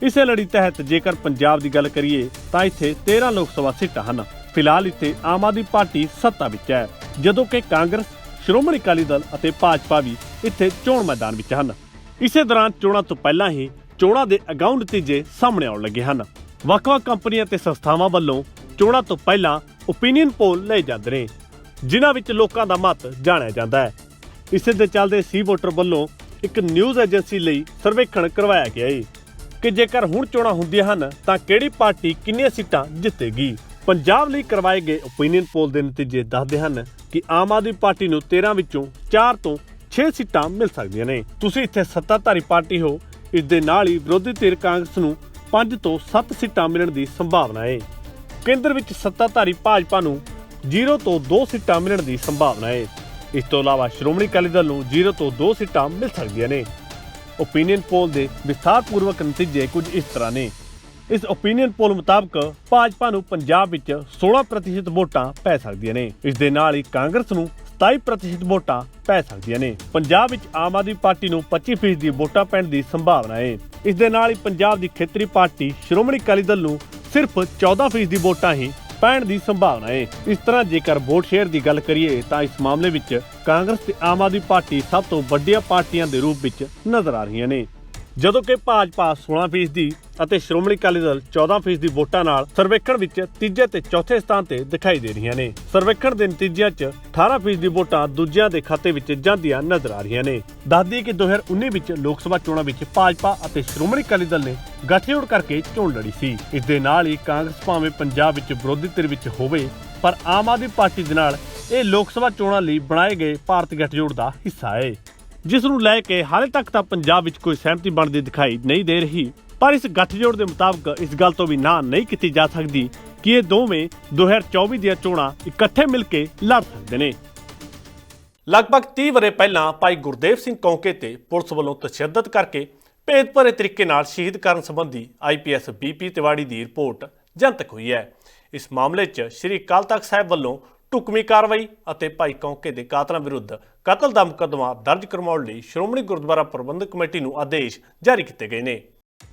ਇਸੇ ਲੜੀ ਤਹਿਤ ਜੇਕਰ ਪੰਜਾਬ ਦੀ ਗੱਲ ਕਰੀਏ, ਤਾਂ ਇੱਥੇ 13 ਲੋਕ ਸਭਾ ਸੀਟਾਂ ਹਨ। ਫਿਲਹਾਲ ਇੱਥੇ ਆਮ ਆਦਮੀ ਪਾਰਟੀ ਸੱਤਾ ਵਿੱਚ ਹੈ, ਜਦੋਂ ਕਿ ਕਾਂਗਰਸ, ਸ਼੍ਰੋਮਣੀ ਅਕਾਲੀ ਦਲ ਅਤੇ ਭਾਜਪਾ ਵੀ ਇੱਥੇ ਚੋਣ ਮੈਦਾਨ ਵਿੱਚ ਹਨ। ਇਸੇ ਦੌਰਾਨ ਚੋਣਾਂ ਤੋਂ ਪਹਿਲਾਂ ਹੀ ਚੋਣਾਂ ਦੇ ਅਗਾਊਂ ਨਤੀਜੇ ਸਾਹਮਣੇ ਆਉਣ ਲੱਗੇ ਹਨ। ਵੱਖ-ਵੱਖ ਕੰਪਨੀਆਂ ਤੇ ਸੰਸਥਾਵਾਂ ਵੱਲੋਂ ਚੋਣਾਂ ਤੋਂ ਪਹਿਲਾਂ ਓਪੀਨੀਅਨ ਪੋਲ ਲਏ ਜਾਂਦੇ ਨੇ, ਜਿਨ੍ਹਾਂ ਵਿੱਚ ਲੋਕਾਂ ਦਾ ਮਤ ਜਾਣਿਆ ਜਾਂਦਾ ਹੈ। ਇਸੇ ਦੇ ਚੱਲਦੇ ਸੀ ਵੋਟਰ ਵੱਲੋਂ ਇੱਕ ਨਿਊਜ਼ ਏਜੰਸੀ ਲਈ ਸਰਵੇਖਣ ਕਰਵਾਇਆ ਗਿਆ ਹੈ ਕਿ ਜੇਕਰ ਹੁਣ ਚੋਣਾਂ ਹੁੰਦੀਆਂ ਹਨ, ਤਾਂ ਕਿਹੜੀ ਪਾਰਟੀ ਕਿੰਨੀਆਂ ਸੀਟਾਂ ਜਿੱਤੇਗੀ? ਪੰਜਾਬ ਲਈ ਕਰਵਾਏ ਗਏ ਓਪੀਨੀਅਨ ਪੋਲ ਦੇ ਨਤੀਜੇ ਦੱਸਦੇ ਹਨ ਕਿ ਆਮ ਆਦਮੀ ਪਾਰਟੀ ਨੂੰ 13 ਵਿੱਚੋਂ 4 ਤੋਂ 6 ਸੀਟਾਂ ਮਿਲ ਸਕਦੀਆਂ ਨੇ। ਤੁਸੀਂ ਇੱਥੇ ਸੱਤਾਧਾਰੀ ਪਾਰਟੀ ਹੋ, ਇਸ ਦੇ ਨਾਲ ਹੀ ਵਿਰੋਧੀ ਧਿਰ ਕਾਂਗਰਸ ਨੂੰ 5 ਤੋਂ 7 ਸੀਟਾਂ ਮਿਲਣ ਦੀ ਸੰਭਾਵਨਾ ਹੈ ਕੇਂਦਰ ਵਿੱਚ ਸੱਤਾਧਾਰੀ ਭਾਜਪਾ ਨੂੰ 0 ਤੋਂ 2 ਸੀਟਾਂ ਮਿਲਣ ਦੀ ਸੰਭਾਵਨਾ ਹੈ ਇਸ ਤੋਂ ਇਲਾਵਾ ਸ਼੍ਰੋਮਣੀ ਅਕਾਲੀ ਦਲ ਨੂੰ 0 ਤੋਂ 2 ਸੀਟਾਂ ਮਿਲ ਸਕਦੀਆਂ ਨੇ। ਓਪੀਨੀਅਨ ਪੋਲ ਦੇ ਵਿਸਥਾਰਪੂਰਵਕ ਨਤੀਜੇ ਕੁਝ ਇਸ ਤਰ੍ਹਾਂ ਨੇ। ਇਸ ਓਪੀਨੀਅਨ ਪੋਲ ਮੁਤਾਬਕ ਭਾਜਪਾ ਨੂੰ ਪੰਜਾਬ ਵਿੱਚ 16% ਵੋਟਾਂ ਪੈ ਸਕਦੀਆਂ ਨੇ। ਇਸ ਦੇ ਨਾਲ ਹੀ ਕਾਂਗਰਸ ਨੂੰ 27% ਵੋਟਾਂ ਪੈ ਸਕਦੀਆਂ ਨੇ। ਪੰਜਾਬ ਵਿੱਚ ਆਮ ਆਦਮੀ ਪਾਰਟੀ ਨੂੰ 25% ਦੀ ਵੋਟਾਂ ਪੈਣ ਦੀ ਸੰਭਾਵਨਾ ਹੈ ਇਸ ਦੇ ਨਾਲ ਹੀ ਪੰਜਾਬ ਦੀ ਖੇਤਰੀ ਪਾਰਟੀ ਸ਼੍ਰੋਮਣੀ ਅਕਾਲੀ ਦਲ ਨੂੰ ਸਿਰਫ 14% ਦੀ ਵੋਟਾਂ ਹੀ ਪੈਣ ਦੀ ਸੰਭਾਵਨਾ ਹੈ ਇਸ ਤਰ੍ਹਾਂ ਜੇਕਰ ਵੋਟ ਸ਼ੇਅਰ ਦੀ ਗੱਲ ਕਰੀਏ ਤਾਂ ਇਸ ਮਾਮਲੇ ਵਿੱਚ ਕਾਂਗਰਸ ਤੇ ਆਮ ਆਦਮੀ ਪਾਰਟੀ ਸਭ ਤੋਂ ਵੱਡੀਆਂ ਪਾਰਟੀਆਂ ਦੇ ਰੂਪ ਵਿੱਚ ਨਜ਼ਰ ਆ ਰਹੀਆਂ ਨੇ। ਜਦੋਂ ਕਿ ਭਾਜਪਾ 16% ਦੀ ਅਤੇ ਸ਼੍ਰੋਮਣੀ ਅਕਾਲੀ ਦਲ 14% ਦੀ ਵੋਟਾਂ ਨਾਲ ਸਰਵੇਖਣ ਵਿੱਚ ਤੀਜੇ ਤੇ ਚੌਥੇ ਸਥਾਨ ਤੇ ਦਿਖਾਈ ਦੇ ਰਹੀਆਂ ਨੇ। ਸਰਵੇਖਣ ਦੇ ਨਤੀਜਿਆਂ 'ਚ 18% ਦੀ ਵੋਟਾਂ ਦੂਜਿਆਂ ਦੇ ਖਾਤੇ ਵਿੱਚ ਜਾਂਦੀਆਂ ਨਜ਼ਰ ਆ ਰਹੀਆਂ ਨੇ। ਦੱਸਦੀ ਕਿ 2019 ਵਿੱਚ ਲੋਕ ਸਭਾ ਚੋਣਾਂ ਵਿੱਚ ਭਾਜਪਾ ਅਤੇ ਸ਼੍ਰੋਮਣੀ ਅਕਾਲੀ ਦਲ ਨੇ ਗੱਠਜੋੜ ਕਰਕੇ ਚੋਣ ਲੜੀ ਸੀ। ਇਸ ਦੇ ਨਾਲ ਹੀ ਕਾਂਗਰਸ ਭਾਵੇਂ ਪੰਜਾਬ ਵਿੱਚ ਵਿਰੋਧੀ ਧਿਰ ਵਿੱਚ ਹੋਵੇ, ਪਰ ਆਮ ਆਦਮੀ ਪਾਰਟੀ ਦੇ ਨਾਲ ਇਹ ਲੋਕ ਸਭਾ ਚੋਣਾਂ ਲਈ ਬਣਾਏ ਗਏ ਭਾਰਤ ਗੱਠਜੋੜ ਦਾ ਹਿੱਸਾ ਹੈ ਜਿਸ ਨੂੰ ਲੈ ਕੇ ਹਾਲੇ ਤੱਕ ਤਾਂ ਪੰਜਾਬ ਵਿੱਚ ਕੋਈ ਸਹਿਮਤੀ ਬਣਦੀ ਦਿਖਾਈ ਨਹੀਂ ਦੇ ਰਹੀ। ਪਰ ਇਸ ਗੱਠਜੋੜ ਦੇ ਮੁਤਾਬਕ ਇਸ ਗੱਲ ਤੋਂ ਵੀ ਨਾ ਨਹੀਂ ਕੀਤੀ ਜਾ ਸਕਦੀ ਕਿ ਇਹ ਦੋਵੇਂ 2024 ਦੀਆਂ ਚੋਣਾਂ ਇਕੱਠੇ ਮਿਲ ਕੇ ਲੜ ਸਕਦੇ ਨੇ। ਲਗਭਗ 30 ਵਰੇ ਪਹਿਲਾਂ ਭਾਈ ਗੁਰਦੇਵ ਸਿੰਘ ਕੌਂਕੇ ਤੇ ਪੁਲਿਸ ਵੱਲੋਂ ਤਸ਼ੱਦਦ ਕਰਕੇ ਭੇਦ ਭਰੇ ਤਰੀਕੇ ਨਾਲ ਸ਼ਹੀਦ ਕਰਨ ਸੰਬੰਧੀ ਆਈਪੀਐਸ ਬੀਪੀ ਤਿਵਾੜੀ ਦੀ ਰਿਪੋਰਟ ਜਨਤਕ ਹੋਈ ਹੈ। ਇਸ ਮਾਮਲੇ 'ਚ ਸ੍ਰੀ ਅਕਾਲ ਤਖਤ ਸਾਹਿਬ ਵੱਲੋਂ ਢੁਕਵੀਂ ਕਾਰਵਾਈ ਅਤੇ ਭਾਈ ਕੌਂਕੇ ਦੇ ਕਾਤਲਾਂ ਵਿਰੁੱਧ ਕਤਲ ਦਾ ਮੁਕੱਦਮਾ ਦਰਜ ਕਰਵਾਉਣ ਲਈ ਸ਼੍ਰੋਮਣੀ ਗੁਰਦੁਆਰਾ ਪ੍ਰਬੰਧਕ ਕਮੇਟੀ ਨੂੰ ਆਦੇਸ਼ ਜਾਰੀ ਕੀਤੇ ਗਏ ਨੇ।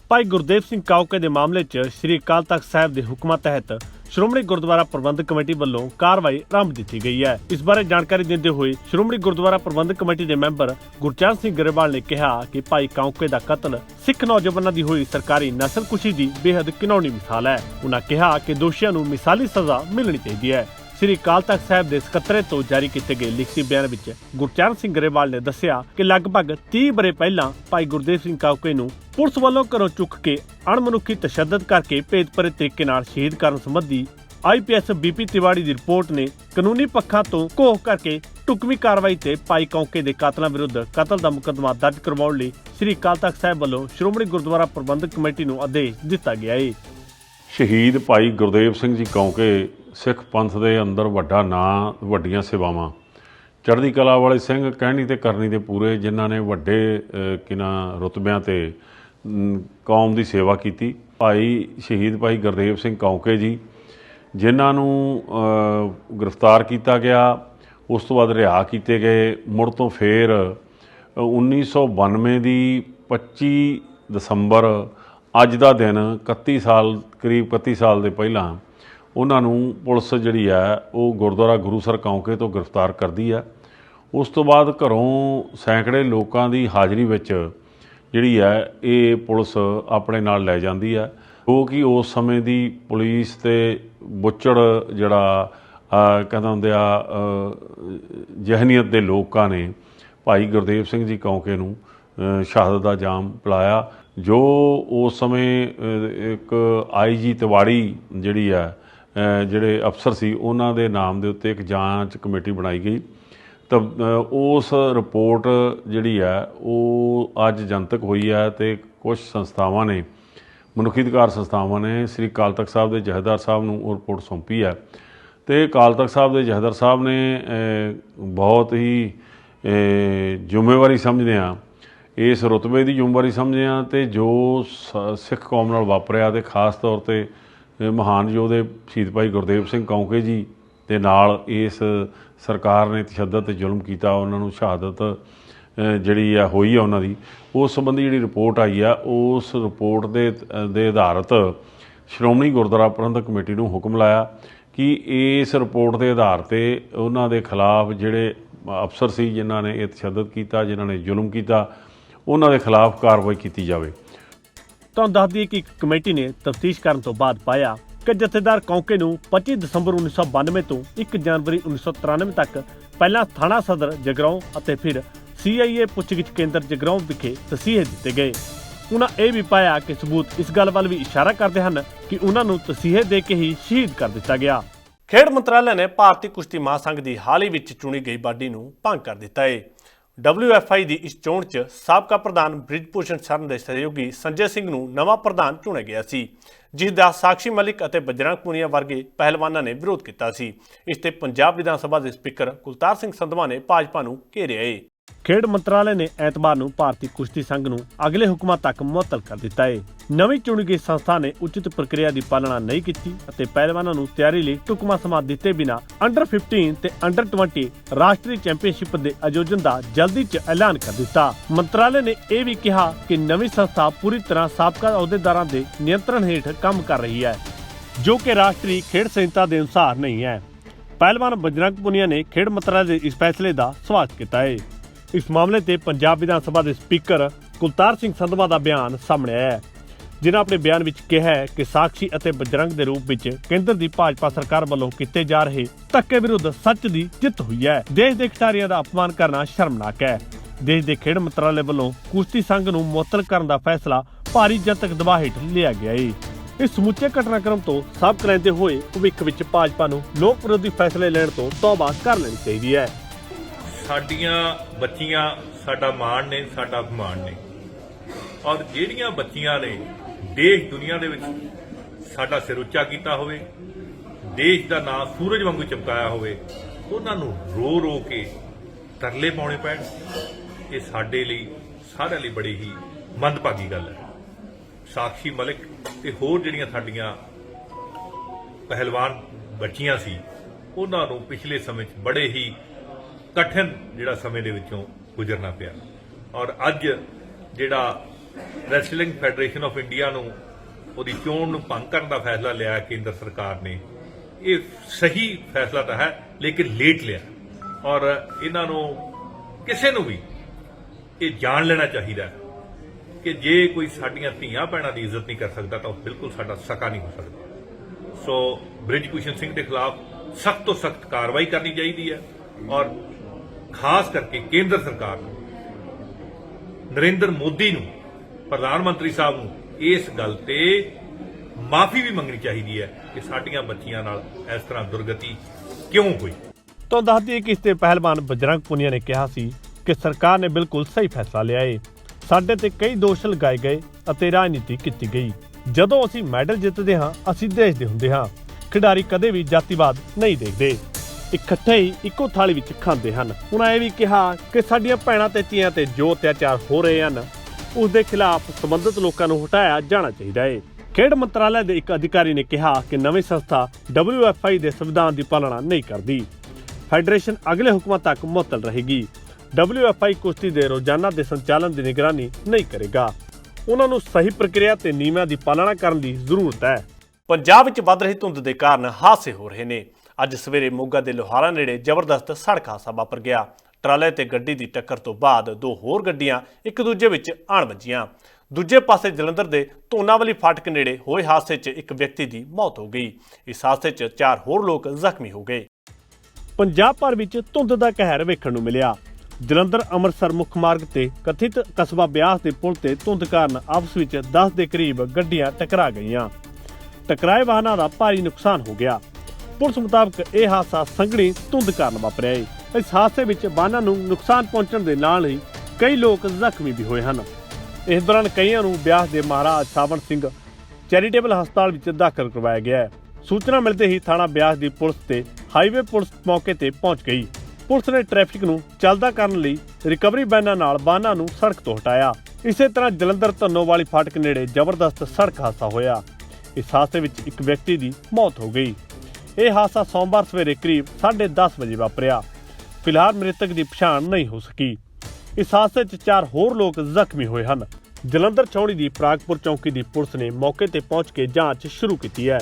ਭਾਈ ਗੁਰਦੇਵ ਸਿੰਘ ਕਾਉਕੇ ਦੇ ਮਾਮਲੇ 'ਚ ਸ੍ਰੀ ਅਕਾਲ ਤਖਤ ਸਾਹਿਬ ਦੇ ਹੁਕਮਾਂ ਤਹਿਤ ਸ਼੍ਰੋਮਣੀ ਗੁਰਦੁਆਰਾ ਪ੍ਰਬੰਧਕ ਕਮੇਟੀ ਵੱਲੋਂ ਕਾਰਵਾਈ ਆਰੰਭ ਦਿੱਤੀ ਗਈ ਹੈ। ਇਸ ਬਾਰੇ ਜਾਣਕਾਰੀ ਦਿੰਦੇ ਹੋਏ ਸ਼੍ਰੋਮਣੀ ਗੁਰਦੁਆਰਾ ਪ੍ਰਬੰਧਕ ਕਮੇਟੀ ਦੇ ਮੈਂਬਰ ਗੁਰਚਰਨ ਸਿੰਘ ਗਰੇਵਾਲ ਨੇ ਕਿਹਾ ਕਿ ਭਾਈ ਕਾਉਕੇ ਦਾ ਕਤਲ ਸਿੱਖ ਨੌਜਵਾਨਾਂ ਦੀ ਹੋਈ ਸਰਕਾਰੀ ਨਸਲਕੁਸ਼ੀ ਦੀ ਬੇहद ਘਿਨੌਣੀ ਮਿਸਾਲ ਹੈ। ਉਹਨਾਂ ਕਿਹਾ ਕਿ ਦੋਸ਼ੀਆਂ ਨੂੰ ਮਿਸਾਲੀ ਸਜ਼ਾ ਮਿਲਣੀ ਚਾਹੀਦੀ ਹੈ। ਸ੍ਰੀ ਅਕਾਲ ਤਖਤ ਸਾਹਿਬ ਦੇ ਸਕੱਤਰੇ ਤੋਂ ਜਾਰੀ ਕੀਤੇ ਗਏ ਲਿਖਤੀ ਬਿਆਨ ਵਿੱਚ ਗੁਰਚਰਨ ਸਿੰਘ ਗਰੇਵਾਲ ਨੇ ਦੱਸਿਆ ਕਿ ਲਗਭਗ 30 ਬਰੇ ਪਹਿਲਾਂ ਭਾਈ ਗੁਰਦੇਵ ਸਿੰਘ ਕਾਉਕੇ ਨੂੰ ਪੁਲਿਸ ਵੱਲੋਂ ਘਰੋਂ ਚੁੱਕ ਕੇ ਅਣਮਨੁੱਖੀ ਤਸ਼ੱਦਦ ਕਰਕੇ ਭੇਦ ਤਰੀਕੇ ਨਾਲ ਸ਼ਹੀਦ ਕਰਨ ਸੰਬੰਧੀ ਆਈਪੀਐਸ ਬੀਪੀ ਤਿਵਾੜੀ ਦੀ ਰਿਪੋਰਟ ਨੇ ਕਾਨੂੰਨੀ ਪੱਖਾਂ ਤੋਂ ਘੋਖ ਕਰਕੇ ਟੁਕਵੀਂ ਕਾਰਵਾਈ ਤੇ ਭਾਈ ਕੌਂਕੇ ਦੇ ਕਾਤਲਾਂ ਵਿਰੁੱਧ ਕਤਲ ਦਾ ਮੁਕੱਦਮਾ ਦਰਜ ਕਰਵਾਉਣ ਲਈ ਸ੍ਰੀ ਅਕਾਲ ਤਖਤ ਸਾਹਿਬ ਵੱਲੋਂ ਸ਼੍ਰੋਮਣੀ ਗੁਰਦੁਆਰਾ ਪ੍ਰਬੰਧਕ ਕਮੇਟੀ ਨੂੰ ਆਦੇਸ਼ ਦਿੱਤਾ ਗਿਆ ਹੈ ਸ਼ਹੀਦ ਭਾਈ ਗੁਰਦੇਵ ਸਿੰਘ ਜੀ ਕੌਂਕੇ ਸਿੱਖ ਪੰਥ ਦੇ ਅੰਦਰ ਵੱਡਾ ਨਾਂ ਵੱਡੀਆਂ ਸੇਵਾਵਾਂ। ਚੜ੍ਹਦੀ ਕਲਾ ਵਾਲੇ ਸਿੰਘ ਕਹਿਣੀ ਤੇ ਕਰਨੀ ਦੇ ਪੂਰੇ ਜਿਨ੍ਹਾਂ ਨੇ ਵੱਡੇ ਅਹ, ਕਿਨਾਂ ਰੁਤਬਿਆਂ ਤੇ ਕੌਮ ਦੀ ਸੇਵਾ ਕੀਤੀ। ਭਾਈ ਸ਼ਹੀਦ ਭਾਈ ਗੁਰਦੇਵ ਸਿੰਘ ਕੌਂਕੇ ਜੀ ਜਿਨ੍ਹਾਂ ਨੂੰ ਗ੍ਰਿਫਤਾਰ ਕੀਤਾ ਗਿਆ ਉਸ ਤੋਂ ਬਾਅਦ ਰਿਹਾ ਕੀਤੇ ਗਏ। ਮੁੜ ਤੋਂ ਫੇਰ 1992 ਦੀ 25 ਦਸੰਬਰ ਅੱਜ ਦਾ ਦਿਨ 31 ਸਾਲ ਕਰੀਬ 31 ਸਾਲ ਦੇ ਪਹਿਲਾਂ ਉਹਨਾਂ ਨੂੰ ਪੁਲਿਸ ਜਿਹੜੀ ਹੈ ਉਹ ਗੁਰਦੁਆਰਾ ਗੁਰੂਸਰ ਕੌਂਕੇ ਤੋਂ ਗ੍ਰਿਫਤਾਰ ਕਰਦੀ ਹੈ ਉਸ ਤੋਂ ਬਾਅਦ ਘਰੋਂ ਸੈਂਕੜੇ ਲੋਕਾਂ ਦੀ ਹਾਜ਼ਰੀ ਵਿੱਚ ਜਿਹੜੀ ਹੈ ਇਹ ਪੁਲਿਸ ਆਪਣੇ ਨਾਲ ਲੈ ਜਾਂਦੀ ਹੈ ਉਹ ਕਿ ਉਸ ਸਮੇਂ ਦੀ ਪੁਲਿਸ ਤੇ ਬੁੱਚੜ ਜਿਹੜਾ ਅਹ, ਕਹਿੰਦਾ ਹੁੰਦੇ ਆ ਅਹ, ਜਹਨੀਅਤ ਦੇ ਲੋਕਾਂ ਨੇ ਭਾਈ ਗੁਰਦੇਵ ਸਿੰਘ ਜੀ ਕੌਂਕੇ ਨੂੰ ਸ਼ਹਾਦਤ ਦਾ ਜਾਮ ਪਿਲਾਇਆ। ਜੋ ਉਸ ਸਮੇਂ ਅਹ, ਇੱਕ ਆਈਜੀ ਤਿਵਾੜੀ ਜਿਹੜੀ ਹੈ ਜਿਹੜੇ ਅਫਸਰ ਸੀ, ਉਹਨਾਂ ਦੇ ਨਾਮ ਦੇ ਉੱਤੇ ਇੱਕ ਜਾਂਚ ਕਮੇਟੀ ਬਣਾਈ ਗਈ। ਤਾਂ ਉਸ ਰਿਪੋਰਟ ਜਿਹੜੀ ਹੈ, ਉਹ ਅੱਜ ਜਨਤਕ ਹੋਈ ਹੈ ਤੇ ਕੁਝ ਸੰਸਥਾਵਾਂ ਨੇ, ਮਨੁੱਖੀ ਅਧਿਕਾਰ ਸੰਸਥਾਵਾਂ ਨੇ, ਸ੍ਰੀ ਅਕਾਲ ਤਖਤ ਸਾਹਿਬ ਦੇ ਜਹੇਦਾਰ ਸਾਹਿਬ ਨੂੰ ਉਹ ਰਿਪੋਰਟ ਸੌਂਪੀ ਹੈ। ਤੇ ਕਾਲ ਤਖਤ ਸਾਹਿਬ ਦੇ ਜਹੇਦਾਰ ਸਾਹਿਬ ਨੇ ਬਹੁਤ ਹੀ ਜ਼ਿੰਮੇਵਾਰੀ ਸਮਝਦੇ ਆ ਇਸ ਰੁਤਬੇ ਦੀ ਜ਼ਿੰਮੇਵਾਰੀ ਸਮਝਦੇ ਆ ਤੇ ਜੋ ਸ- ਸਿੱਖ ਕੌਮ ਨਾਲ ਵਾਪਰਿਆ ਤੇ ਖਾਸ ਤੌਰ ਤੇ ਮਹਾਨ ਯੋਧੇ ਸ਼ਹੀਦ ਭਾਈ ਗੁਰਦੇਵ ਸਿੰਘ ਕੌਂਕੇ ਜੀ ਦੇ ਨਾਲ ਇਸ ਸਰਕਾਰ ਨੇ ਤਸ਼ੱਦਦ ਤੇ ਜ਼ੁਲਮ ਕੀਤਾ, ਉਹਨਾਂ ਨੂੰ ਸ਼ਹਾਦਤ ਜਿਹੜੀ ਆ, ਹੋਈ ਆ ਉਹਨਾਂ ਦੀ। ਉਸ ਸੰਬੰਧੀ ਜਿਹੜੀ ਰਿਪੋਰਟ ਆਈ ਆ, ਉਸ ਰਿਪੋਰਟ ਦੇ ਦੇ ਆਧਾਰਿਤ ਸ਼੍ਰੋਮਣੀ ਗੁਰਦੁਆਰਾ ਪ੍ਰਬੰਧਕ ਕਮੇਟੀ ਨੂੰ ਹੁਕਮ ਲਾਇਆ ਕਿ ਇਸ ਰਿਪੋਰਟ ਦੇ ਆਧਾਰ ਤੇ ਉਹਨਾਂ ਦੇ ਖਿਲਾਫ ਜਿਹੜੇ ਅਫਸਰ ਸੀ, ਜਿਨ੍ਹਾਂ ਨੇ ਇਹ ਤਸ਼ੱਦਦ ਕੀਤਾ, ਜਿਨ੍ਹਾਂ ਨੇ ਜ਼ੁਲਮ ਕੀਤਾ, ਉਹਨਾਂ ਦੇ ਖਿਲਾਫ ਕਾਰਵਾਈ ਕੀਤੀ ਜਾਵੇ। ਤੁਹਾਨੂੰ ਦੱਸ ਦਈਏ ਕਿ ਇੱਕ ਕਮੇਟੀ ਨੇ ਤਫਤੀਸ਼ ਕਰਨ ਤੋਂ ਬਾਅਦ ਪਾਇਆ ਕਿ ਜਥੇਦਾਰ ਕੌਂਕੇ ਨੂੰ 25 ਦਸੰਬਰ 1992 ਤੋਂ 1 ਜਨਵਰੀ 1993 ਤੱਕ ਪਹਿਲਾਂ ਥਾਣਾ ਸਦਰ, ਜਗਰਾਉਂ ਅਤੇ ਫਿਰ ਸੀਆਈਏ ਪੁੱਛਗਿੱਛ ਕੇਂਦਰ ਜਗਰਾਉਂ ਵਿਖੇ ਤਸੀਹੇ ਦਿੱਤੇ ਗਏ। ਉਹਨਾਂ ਇਹ ਵੀ ਪਾਇਆ ਕਿ ਸਬੂਤ ਇਸ ਗੱਲ ਵੱਲ ਵੀ ਇਸ਼ਾਰਾ ਕਰਦੇ ਹਨ ਕਿ ਉਹਨਾਂ ਨੂੰ ਤਸੀਹੇ ਦੇ ਕੇ ਹੀ ਸ਼ਹੀਦ ਕਰ ਦਿੱਤਾ ਗਿਆ। ਖੇਡ ਮੰਤਰਾਲੇ ਨੇ ਭਾਰਤੀ ਕੁਸ਼ਤੀ ਮਹਾਸੰਘ ਦੀ ਹਾਲ ਹੀ ਵਿੱਚ ਚੁਣੀ ਗਈ ਬਾਡੀ ਨੂੰ ਭੰਗ ਕਰ ਦਿੱਤਾ ਹੈ WFI ਦੀ ਇਸ ਚੋਣ 'ਚ ਸਾਬਕਾ ਪ੍ਰਧਾਨ ਬ੍ਰਿਜਭੂਸ਼ਣ ਸ਼ਰਨ ਦੇ ਸਹਿਯੋਗੀ ਸੰਜੇ ਸਿੰਘ ਨੂੰ ਨਵਾਂ ਪ੍ਰਧਾਨ ਚੁਣਿਆ ਗਿਆ ਸੀ, ਜਿਸ ਦਾ ਸਾਕਸ਼ੀ ਮਲਿਕ ਅਤੇ ਬਜਰੰਗ ਪੁਨੀਆ ਵਰਗੇ ਪਹਿਲਵਾਨਾਂ ਨੇ ਵਿਰੋਧ ਕੀਤਾ ਸੀ। ਇਸ ਤੇ ਪੰਜਾਬ ਵਿਧਾਨ ਸਭਾ ਦੇ ਸਪੀਕਰ ਕੁਲਤਾਰ ਸਿੰਘ ਸੰਧਵਾ ਨੇ ਭਾਜਪਾ ਨੂੰ ਘੇਰਿਆ ਏ। ਖੇਡ ਮੰਤਰਾਲੇ ਨੇ ਐਤਵਾਰ ਨੂੰ ਭਾਰਤੀ ਕੁਸ਼ਤੀ ਸੰਘ ਨੂੰ ਅਗਲੇ ਹੁਕਮਾਂ ਤੱਕ ਮੁਅੱਤਲ ਕਰ ਦਿੱਤਾ ਹੈ ਨਵੀਂ ਚੁਣੀ ਗਈ ਸੰਸਥਾ ਨੇ ਉਚਿਤ ਪ੍ਰਕਿਰਿਆ ਦੀ ਪਾਲਣਾ ਨਹੀਂ ਕੀਤੀ ਅਤੇ ਪਹਿਲਵਾਨਾਂ ਨੂੰ ਤਿਆਰੀ ਲਈ ਟੁਕਮਾ ਸਮਾਂ ਦਿੱਤੇ ਬਿਨਾ ਅੰਡਰ 15 ਤੇ ਅੰਡਰ 20 ਰਾਸ਼ਟਰੀ ਚੈਂਪੀਅਨਸ਼ਿਪ ਦੇ ਆਯੋਜਨ ਦਾ ਜਲਦੀ 'ਚ ਐਲਾਨ ਕਰ ਦਿੱਤਾ। ਮੰਤਰਾਲੇ ਨੇ ਇਹ ਵੀ ਕਿਹਾ ਕਿ ਨਵੀਂ ਸੰਸਥਾ ਪੂਰੀ ਤਰ੍ਹਾਂ ਸਾਬਕਾ ਅਹੁਦੇਦਾਰਾਂ ਦੇ ਨਿਯੰਤਰਣ ਹੇਠ ਕੰਮ ਕਰ ਰਹੀ ਹੈ, ਜੋ ਕਿ ਰਾਸ਼ਟਰੀ ਖੇਡ ਸੰਹਿਤਾ ਦੇ ਅਨੁਸਾਰ ਨਹੀਂ ਹੈ। ਪਹਿਲਵਾਨ ਬਜਰੰਗ ਪੁਨੀਆ ਨੇ ਖੇਡ ਮੰਤਰਾਲੇ ਦੇ ਇਸ ਫੈਸਲੇ ਦਾ ਸਵਾਗਤ ਕੀਤਾ ਹੈ ਇਸ ਮਾਮਲੇ ਤੇ ਪੰਜਾਬ ਵਿਧਾਨ ਸਭਾ ਦੇ ਸਪੀਕਰ ਕੁਲਤਾਰ ਸਿੰਘ ਸੰਧਵਾ ਦਾ ਬਿਆਨ ਸਾਹਮਣੇ ਆਇਆ ਹੈ। ਜਿਨ੍ਹਾਂ ਆਪਣੇ ਬਿਆਨ ਵਿੱਚ ਕਿਹਾ ਹੈ ਕਿ ਸਾਕਸ਼ੀ ਅਤੇ ਬਜਰੰਗ ਦੇ ਰੂਪ ਵਿੱਚ ਕੇਂਦਰ ਦੀ ਭਾਜਪਾ ਸਰਕਾਰ ਵੱਲੋਂ ਕੀਤੇ ਜਾ ਰਹੇ ਧੱਕੇ ਵਿਰੁੱਧ ਸੱਚ ਦੀ ਜਿੱਤ ਹੋਈ ਹੈ। ਦੇਸ਼ ਦੇ ਖਿਡਾਰੀਆਂ ਦਾ ਅਪਮਾਨ ਕਰਨਾ ਸ਼ਰਮਨਾਕ ਹੈ। ਦੇਸ਼ ਦੇ ਖੇਡ ਮੰਤਰਾਲੇ ਵੱਲੋਂ ਕੁਸ਼ਤੀ ਸੰਘ ਨੂੰ ਮੁਅੱਤਲ ਕਰਨ ਦਾ ਫੈਸਲਾ ਭਾਰੀ ਜਨਤਕ ਦਬਾਅ ਹੇਠ ਲਿਆ ਗਿਆ ਹੈ ਇਸ ਸਮੁੱਚੇ ਘਟਨਾਕ੍ਰਮ ਤੋਂ ਸਬਕ ਰਹਿੰਦੇ ਹੋਏ ਭਵਿੱਖ ਵਿੱਚ ਭਾਜਪਾ ਨੂੰ ਲੋਕ ਵਿਰੋਧੀ ਫੈਸਲੇ ਲੈਣ ਤੋਂ ਤੌਬਾ ਕਰ ਲੈਣੀ ਚਾਹੀਦੀ ਹੈ। ਸਾਡੀਆਂ ਬੱਚੀਆਂ ਸਾਡਾ ਮਾਣ ਨੇ, ਸਾਡਾ ਅਭਿਮਾਨ ਨੇ। ਔਰ ਜਿਹੜੀਆਂ ਬੱਚੀਆਂ ਨੇ ਦੇਸ਼ ਦੁਨੀਆ ਦੇ ਵਿੱਚ ਸਾਡਾ ਸਿਰ ਉੱਚਾ ਕੀਤਾ ਹੋਵੇ, ਦੇਸ਼ ਦਾ ਨਾਮ ਸੂਰਜ ਵਾਂਗੂ ਚਮਕਾਇਆ ਹੋਵੇ, ਉਹਨਾਂ ਨੂੰ ਰੋ ਰੋ ਕੇ ਤਰਲੇ ਪਾਉਣੇ ਪੈਣ। ਇਹ ਸਾਡੇ ਲਈ, ਸਾਰਿਆਂ ਲਈ ਬੜੀ ਹੀ ਮੰਦਭਾਗੀ ਗੱਲ ਹੈ। ਸਾਕਸ਼ੀ ਮਲਿਕ ਤੇ ਹੋਰ ਜਿਹੜੀਆਂ ਸਾਡੀਆਂ ਪਹਿਲਵਾਨ ਬੱਚੀਆਂ ਸੀ, ਉਹਨਾਂ ਨੂੰ ਪਿਛਲੇ ਸਮੇਂ 'ਚ ਬੜੇ ਹੀ ਕਠਿਨ ਜਿਹੜਾ ਸਮੇਂ ਦੇ ਵਿੱਚੋਂ ਗੁਜ਼ਰਨਾ ਪਿਆ। ਔਰ ਅੱਜ ਜਿਹੜਾ ਰੈਸਲਿੰਗ ਫੈਡਰੇਸ਼ਨ ਆਫ ਇੰਡੀਆ ਨੂੰ ਉਹਦੀ ਚੋਣ ਨੂੰ ਭੰਗ ਕਰਨ ਦਾ ਫੈਸਲਾ ਲਿਆ ਕੇਂਦਰ ਸਰਕਾਰ ਨੇ, ਇਹ ਸਹੀ ਫੈਸਲਾ ਤਾਂ ਹੈ, ਲੇਕਿਨ ਲੇਟ ਲਿਆ। ਔਰ ਇਹਨਾਂ ਨੂੰ ਕਿਸੇ ਨੂੰ ਵੀ ਇਹ ਜਾਣ ਲੈਣਾ ਚਾਹੀਦਾ ਕਿ ਜੇ ਕੋਈ ਸਾਡੀਆਂ ਧੀਆਂ ਭੈਣਾਂ ਦੀ ਇੱਜ਼ਤ ਨਹੀਂ ਕਰ ਸਕਦਾ ਤਾਂ ਉਹ ਬਿਲਕੁਲ ਸਾਡਾ ਸਕਾ ਨਹੀਂ ਹੋ ਸਕਦਾ। ਸੋ ਬ੍ਰਿਜ ਭੂਸ਼ਣ ਸਿੰਘ ਦੇ ਖਿਲਾਫ ਸਖਤ ਤੋਂ ਸਖਤ ਕਾਰਵਾਈ ਕਰਨੀ ਚਾਹੀਦੀ ਹੈ ਔਰ ਖਾਸ ਕਰਕੇ ਕੇਂਦਰ ਸਰਕਾਰ ਨੂੰ, ਨਰਿੰਦਰ ਮੋਦੀ ਨੂੰ, ਪ੍ਰਧਾਨ ਮੰਤਰੀ ਸਾਹਿਬ ਨੂੰ ਇਸ ਗੱਲ ਤੇ ਮਾਫੀ ਵੀ ਮੰਗਣੀ ਚਾਹੀਦੀ ਹੈ ਕਿ ਸਾਡੀਆਂ ਬੱਚੀਆਂ ਨਾਲ ਇਸ ਤਰ੍ਹਾਂ ਦੁਰਗਤੀ ਕਿਉਂ ਹੋਈ? ਤੋਂ ਦੱਸ ਕਿ ਇਸ ਤੇ ਪਹਿਲਵਾਨ ਬਜਰੰਗ ਪੁਨੀਆ ਨੇ ਕਿਹਾ ਸੀ ਕਿ ਸਰਕਾਰ ਨੇ ਬਿਲਕੁਲ ਸਹੀ ਫੈਸਲਾ ਲਿਆ ਏ। ਸਾਡੇ ਤੇ ਕਈ ਦੋਸ਼ ਲਗਾਏ ਗਏ ਅਤੇ ਰਾਜਨੀਤੀ ਕੀਤੀ ਗਈ। ਜਦੋਂ ਅਸੀਂ ਮੈਡਲ ਜਿੱਤਦੇ ਹਾਂ, ਅਸੀਂ ਦੇਸ਼ ਦੇ ਹੁੰਦੇ ਹਾਂ। ਖਿਡਾਰੀ ਕਦੇ ਵੀ ਜਾਤੀਵਾਦ ਨਹੀਂ ਦੇਖਦੇ। ਇਕੱਠੇ ਹੀ ਇੱਕੋ ਥਾਲੀ ਵਿੱਚ ਖਾਂਦੇ ਹਨ। ਉਹਨਾਂ ਇਹ ਵੀ ਕਿਹਾ ਕਿ ਸਾਡੀਆਂ ਭੈਣਾਂ ਤੇ ਧੀਆਂ ਤੇ ਜੋ ਅਤਿਆਚਾਰ ਹੋ ਰਹੇ ਹਨ, ਉਸ ਦੇ ਖਿਲਾਫ ਸੰਬੰਧਿਤ ਲੋਕਾਂ ਨੂੰ ਹਟਾਇਆ ਜਾਣਾ ਚਾਹੀਦਾ ਹੈ ਖੇਡ ਮੰਤਰਾਲੇ ਦੇ ਇੱਕ ਅਧਿਕਾਰੀ ਨੇ ਕਿਹਾ ਕਿ ਨਵੀਂ ਸੰਸਥਾ WFI ਦੇ ਸੰਵਿਧਾਨ ਦੀ ਪਾਲਣਾ ਨਹੀਂ ਕਰਦੀ। ਫੈਡਰੇਸ਼ਨ ਅਗਲੇ ਹੁਕਮਾਂ ਤੱਕ ਮੁਅੱਤਲ ਰਹੇਗੀ। WFI ਕੁਸ਼ਤੀ ਦੇ ਰੋਜ਼ਾਨਾ ਦੇ ਸੰਚਾਲਨ ਦੀ ਨਿਗਰਾਨੀ ਨਹੀਂ ਕਰੇਗਾ। ਉਹਨਾਂ ਨੂੰ ਸਹੀ ਪ੍ਰਕਿਰਿਆ ਤੇ ਨਿਯਮਾਂ ਦੀ ਪਾਲਣਾ ਕਰਨ ਦੀ ਜ਼ਰੂਰਤ ਹੈ। ਪੰਜਾਬ ਵਿੱਚ ਵੱਧ ਰਹੀ ਧੁੰਦ ਦੇ ਕਾਰਨ ਹਾਦਸੇ ਹੋ ਰਹੇ ਨੇ। ਅੱਜ ਸਵੇਰੇ ਮੋਗਾ ਦੇ ਲੋਹਾਰਾ ਨੇੜੇ ਜ਼ਬਰਦਸਤ ਸੜਕ ਹਾਦਸਾ ਵਾਪਰ ਗਿਆ। ਟਰਾਲੇ ਤੇ ਗੱਡੀ ਦੀ ਟੱਕਰ ਤੋਂ ਬਾਅਦ ਦੋ ਹੋਰ ਗੱਡੀਆਂ ਇੱਕ ਦੂਜੇ ਵਿੱਚ ਆਣ ਵੱਜੀਆਂ। ਦੂਜੇ ਪਾਸੇ ਜਲੰਧਰ ਦੇ ਧੋਨਾਵਲੀ ਫਾਟਕ ਨੇੜੇ ਹੋਏ ਹਾਦਸੇ 'ਚ ਇੱਕ ਵਿਅਕਤੀ ਦੀ ਮੌਤ ਹੋ ਗਈ। ਇਸ ਹਾਦਸੇ 'ਚ ਚਾਰ ਹੋਰ ਲੋਕ ਜ਼ਖਮੀ ਹੋ ਗਏ। ਪੰਜਾਬ ਭਰ ਵਿੱਚ ਧੁੰਦ ਦਾ ਕਹਿਰ ਵੇਖਣ ਨੂੰ ਮਿਲਿਆ। ਜਲੰਧਰ, ਅੰਮ੍ਰਿਤਸਰ ਮੁੱਖ ਮਾਰਗ ਤੇ ਕਥਿਤ ਕਸਬਾ ਬਿਆਸ ਦੇ ਪੁਲ ਤੇ ਧੁੰਦ ਕਾਰਨ ਆਪਸ ਵਿੱਚ 10 ਦੇ ਕਰੀਬ ਗੱਡੀਆਂ ਟਕਰਾ ਗਈਆਂ। ਟਕਰਾਏ ਵਾਹਨਾਂ ਦਾ ਭਾਰੀ ਨੁਕਸਾਨ ਹੋ ਗਿਆ। ਪੁਲਿਸ ਮੁਤਾਬਕ ਇਹ ਹਾਦਸਾ ਸੰਘਣੀ ਧੁੰਦ ਕਾਰਨ ਵਾਪਰਿਆ ਹੈ ਇਸ ਹਾਦਸੇ ਵਿੱਚ ਵਾਹਨਾਂ ਨੂੰ ਨੁਕਸਾਨ ਪਹੁੰਚਣ ਦੇ ਨਾਲ ਹੀ ਕਈ ਲੋਕ ਜ਼ਖਮੀ ਵੀ ਹੋਏ ਹਨ। ਇਸ ਦੌਰਾਨ ਕਈਆਂ ਨੂੰ ਬਿਆਸ ਦੇ ਮਹਾਰਾਜ ਸਾਵਣ ਸਿੰਘ ਚੈਰੀਟੇਬਲ ਹਸਪਤਾਲ ਵਿੱਚ ਦਾਖਲ ਕਰਵਾਇਆ ਗਿਆ ਹੈ। ਸੂਚਨਾ ਮਿਲਦੇ ਹੀ ਥਾਣਾ ਬਿਆਸ ਦੀ ਪੁਲਿਸ ਤੇ ਹਾਈਵੇ ਪੁਲਿਸ ਮੌਕੇ ਤੇ ਪਹੁੰਚ ਗਈ। ਪੁਲਿਸ ਨੇ ਟ੍ਰੈਫਿਕ ਨੂੰ ਚੱਲਦਾ ਕਰਨ ਲਈ ਰਿਕਵਰੀ ਵੈਨਾਂ ਨਾਲ ਵਾਹਨਾਂ ਨੂੰ ਸੜਕ ਤੋਂ ਹਟਾਇਆ। ਇਸੇ ਤਰ੍ਹਾਂ ਜਲੰਧਰ ਧੰਨੋਵਾਲੀ ਫਾਟਕ ਨੇੜੇ ਜ਼ਬਰਦਸਤ ਸੜਕ ਹਾਦਸਾ ਹੋਇਆ। ਇਸ ਹਾਦਸੇ ਵਿੱਚ ਇੱਕ ਵਿਅਕਤੀ ਦੀ ਮੌਤ ਹੋ ਗਈ। ਇਹ ਹਾਦਸਾ ਸੋਮਵਾਰ ਸਵੇਰੇ ਕਰੀਬ 10:30 ਵਜੇ ਵਾਪਰਿਆ। ਫਿਲਹਾਲ ਮ੍ਰਿਤਕ ਦੀ ਪਛਾਣ ਨਹੀਂ ਹੋ ਸਕੀ। ਇਸ ਹਾਦਸੇ 'ਚ ਚਾਰ ਹੋਰ ਲੋਕ ਜ਼ਖਮੀ ਹੋਏ ਹਨ। ਜਲੰਧਰ ਚੌੜੀ ਦੀ ਪ੍ਰਾਗਪੁਰ ਚੌਂਕੀ ਦੀ ਪੁਲਿਸ ਨੇ ਮੌਕੇ ਤੇ ਪਹੁੰਚ ਕੇ ਜਾਂਚ ਸ਼ੁਰੂ ਕੀਤੀ ਹੈ।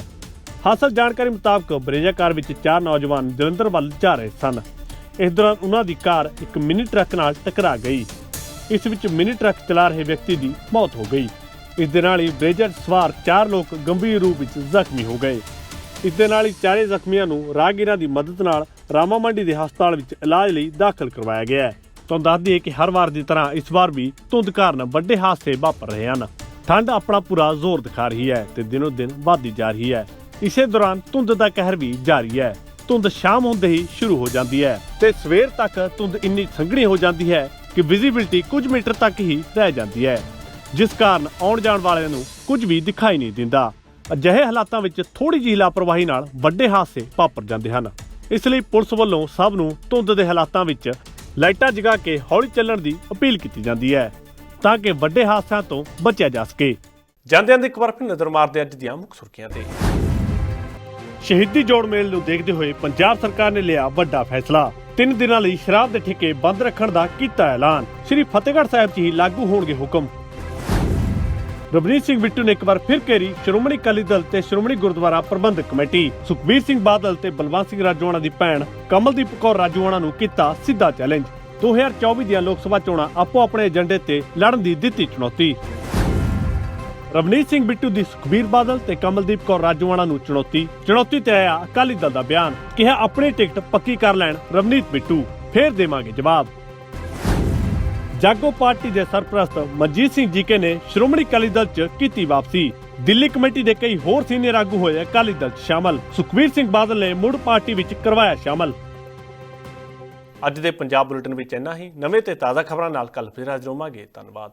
ਹਾਸਲ ਜਾਣਕਾਰੀ ਮੁਤਾਬਕ ਬਰੇਜਾ ਕਾਰ ਵਿੱਚ ਚਾਰ ਨੌਜਵਾਨ ਜਲੰਧਰ ਵੱਲ ਜਾ ਰਹੇ ਸਨ। ਇਸ ਦੌਰਾਨ ਉਹਨਾਂ ਦੀ ਕਾਰ ਇੱਕ ਮਿਨੀ ਟਰੱਕ ਨਾਲ ਟਕਰਾ ਗਈ। ਇਸ ਵਿੱਚ ਮਿਨੀ ਟਰੱਕ ਚਲਾ ਰਹੇ ਵਿਅਕਤੀ ਦੀ ਮੌਤ ਹੋ ਗਈ। ਇਸ ਦੇ ਨਾਲ ਹੀ ਬਰੇਜਾ ਸਵਾਰ ਚਾਰ ਲੋਕ ਗੰਭੀਰ ਰੂਪ ਵਿੱਚ ਜ਼ਖਮੀ ਹੋ ਗਏ। ਇਸ ਦੇ ਨਾਲ ਹੀ ਚਾਰੇ ਜ਼ਖਮੀਆਂ ਨੂੰ ਰਾਹਗੀਰਾਂ ਦੀ ਮਦਦ ਨਾਲ ਰਾਮਾ ਮੰਡੀ ਦੇ ਹਸਪਤਾਲ ਵਿੱਚ ਇਲਾਜ ਲਈ ਦਾਖਲ ਕਰਵਾਇਆ ਗਿਆ ਹੈ। ਤੁਹਾਨੂੰ ਦੱਸ ਦਈਏ ਕਿ ਹਰ ਵਾਰ ਦੀ ਤਰ੍ਹਾਂ ਇਸ ਵਾਰ ਵੀ ਧੁੰਦ ਕਾਰਨ ਵੱਡੇ ਹਾਦਸੇ ਵਾਪਰ ਰਹੇ ਹਨ। ਠੰਡ ਆਪਣਾ ਪੂਰਾ ਜ਼ੋਰ ਦਿਖਾ ਰਹੀ ਹੈ ਤੇ ਦਿਨੋ ਦਿਨ ਵਧਦੀ ਜਾ ਰਹੀ ਹੈ। ਇਸੇ ਦੌਰਾਨ ਧੁੰਦ ਦਾ ਕਹਿਰ ਵੀ ਜਾਰੀ ਹੈ। ਧੁੰਦ ਸ਼ਾਮ ਹੁੰਦੇ ਹੀ ਸ਼ੁਰੂ ਹੋ ਜਾਂਦੀ ਹੈ ਤੇ ਸਵੇਰ ਤੱਕ ਧੁੰਦ ਇੰਨੀ ਸੰਘਣੀ ਹੋ ਜਾਂਦੀ ਹੈ ਕਿ ਵਿਜ਼ਿਬਿਲਟੀ ਕੁਝ ਮੀਟਰ ਤੱਕ ਹੀ ਰਹਿ ਜਾਂਦੀ ਹੈ। ਜਿਸ ਕਾਰਨ ਆਉਣ ਜਾਣ ਵਾਲਿਆਂ ਨੂੰ ਕੁਝ ਵੀ ਦਿਖਾਈ ਨਹੀਂ ਦਿੰਦਾ। ਅਜਿਹੇ ਹਾਲਾਤਾਂ ਵਿੱਚ ਥੋੜੀ ਜਿਹੀ ਲਾਪਰਵਾਹੀ ਨਾਲ ਵੱਡੇ ਹਾਦਸੇ ਵਾਪਰ ਜਾਂਦੇ ਹਨ। ਇਸ ਲਈ ਪੁਲਿਸ ਵੱਲੋਂ ਸਭ ਨੂੰ ਧੁੰਦ ਦੇ ਹਾਲਾਤਾਂ ਵਿੱਚ ਲਾਈਟਾਂ ਜਗਾ ਕੇ ਹੌਲੀ ਚੱਲਣ ਦੀ ਅਪੀਲ ਕੀਤੀ ਜਾਂਦੀ ਹੈ ਤਾਂ ਕਿ ਵੱਡੇ ਹਾਦਸਿਆਂ ਤੋਂ ਬਚਿਆ ਜਾ ਸਕੇ। ਜਾਂਦਿਆਂ ਦੇ ਇੱਕ ਵਾਰ ਫਿਰ ਨਜ਼ਰ ਮਾਰਦੇ ਅੱਜ ਦੀਆਂ ਮੁੱਖ ਸੁਰਖੀਆਂ ਤੇ। ਸ਼ਹੀਦੀ ਜੋੜ ਮੇਲ ਨੂੰ ਦੇਖਦੇ ਹੋਏ ਪੰਜਾਬ ਸਰਕਾਰ ਨੇ ਲਿਆ ਵੱਡਾ ਫੈਸਲਾ। ਤਿੰਨ ਦਿਨਾਂ ਲਈ ਸ਼ਰਾਬ ਦੇ ਠੇਕੇ ਬੰਦ ਰੱਖਣ ਦਾ ਕੀਤਾ ਐਲਾਨ। ਸ੍ਰੀ ਫਤਿਹਗੜ੍ਹ ਸਾਹਿਬ 'ਚ ਹੀ ਲਾਗੂ ਹੋਣਗੇ ਹੁਕਮ। ਰਵਨੀਤ ਸਿੰਘ ਬਿੱਟੂ ਨੇ ਇੱਕ ਵਾਰ ਫਿਰ ਘੇਰੀ ਸ਼੍ਰੋਮਣੀ ਅਕਾਲੀ ਦਲ ਤੇ ਸ਼੍ਰੋਮਣੀ ਗੁਰਦੁਆਰਾ ਪ੍ਰਬੰਧਕ ਕਮੇਟੀ। ਸੁਖਬੀਰ ਸਿੰਘ ਬਾਦਲ ਤੇ ਬਲਵੰਤ ਸਿੰਘ ਰਾਜੂਆਣਾ ਦੀ ਭੈਣ ਕਮਲਦੀਪ ਕੌਰ ਰਾਜੂਆਣਾ ਨੂੰ ਕੀਤਾ ਸਿੱਧਾ ਚੈਲੰਜ। 2024 ਦੀਆਂ ਲੋਕ ਸਭਾ ਚੋਣਾਂ ਆਪੋ ਆਪਣੇ ਏਜੰਡੇ ਤੇ ਲੜਨ ਦੀ ਦਿੱਤੀ ਚੁਣੌਤੀ। ਰਵਨੀਤ ਸਿੰਘ ਬਿੱਟੂ ਦੀ ਸੁਖਬੀਰ ਬਾਦਲ ਤੇ ਕਮਲਦੀਪ ਕੌਰ ਰਾਜੂਆਣਾ ਨੂੰ ਚੁਣੌਤੀ। ਚੁਣੌਤੀ ਤੇ ਆਇਆ ਅਕਾਲੀ ਦਲ ਦਾ ਬਿਆਨ। ਕਿਹਾ, ਆਪਣੀ ਟਿਕਟ ਪੱਕੀ ਕਰ ਲੈਣ ਰਵਨੀਤ ਬਿੱਟੂ। ਫੇਰ ਦੇਵਾਂਗੇ ਜਵਾਬ। ਜਾਗੋ ਪਾਰਟੀ ਦੇ ਸਰਪ੍ਰਸਤ ਮਨਜੀਤ ਸਿੰਘ ਜੀਕੇ ਨੇ ਸ਼੍ਰੋਮਣੀ ਅਕਾਲੀ ਦਲ 'ਚ ਕੀਤੀ ਵਾਪਸੀ। ਦਿੱਲੀ ਕਮੇਟੀ ਦੇ ਕਈ ਹੋਰ ਸੀਨੀਅਰ ਆਗੂ ਹੋਏ ਅਕਾਲੀ ਦਲ 'ਚ ਸ਼ਾਮਲ। ਸੁਖਬੀਰ ਸਿੰਘ ਬਾਦਲ ਨੇ ਮੁੜ ਪਾਰਟੀ ਵਿੱਚ ਕਰਵਾਇਆ ਸ਼ਾਮਲ। ਅੱਜ ਦੇ ਪੰਜਾਬ ਬੁਲੇਟਿਨ ਵਿੱਚ ਇੰਨਾ ਹੀ। ਨਵੇਂ ਤੇ ਤਾਜ਼ਾ ਖਬਰਾਂ ਨਾਲ ਕੱਲ ਫਿਰ ਹਾਜ਼ਰ ਹੋਵਾਂਗੇ। ਧੰਨਵਾਦ।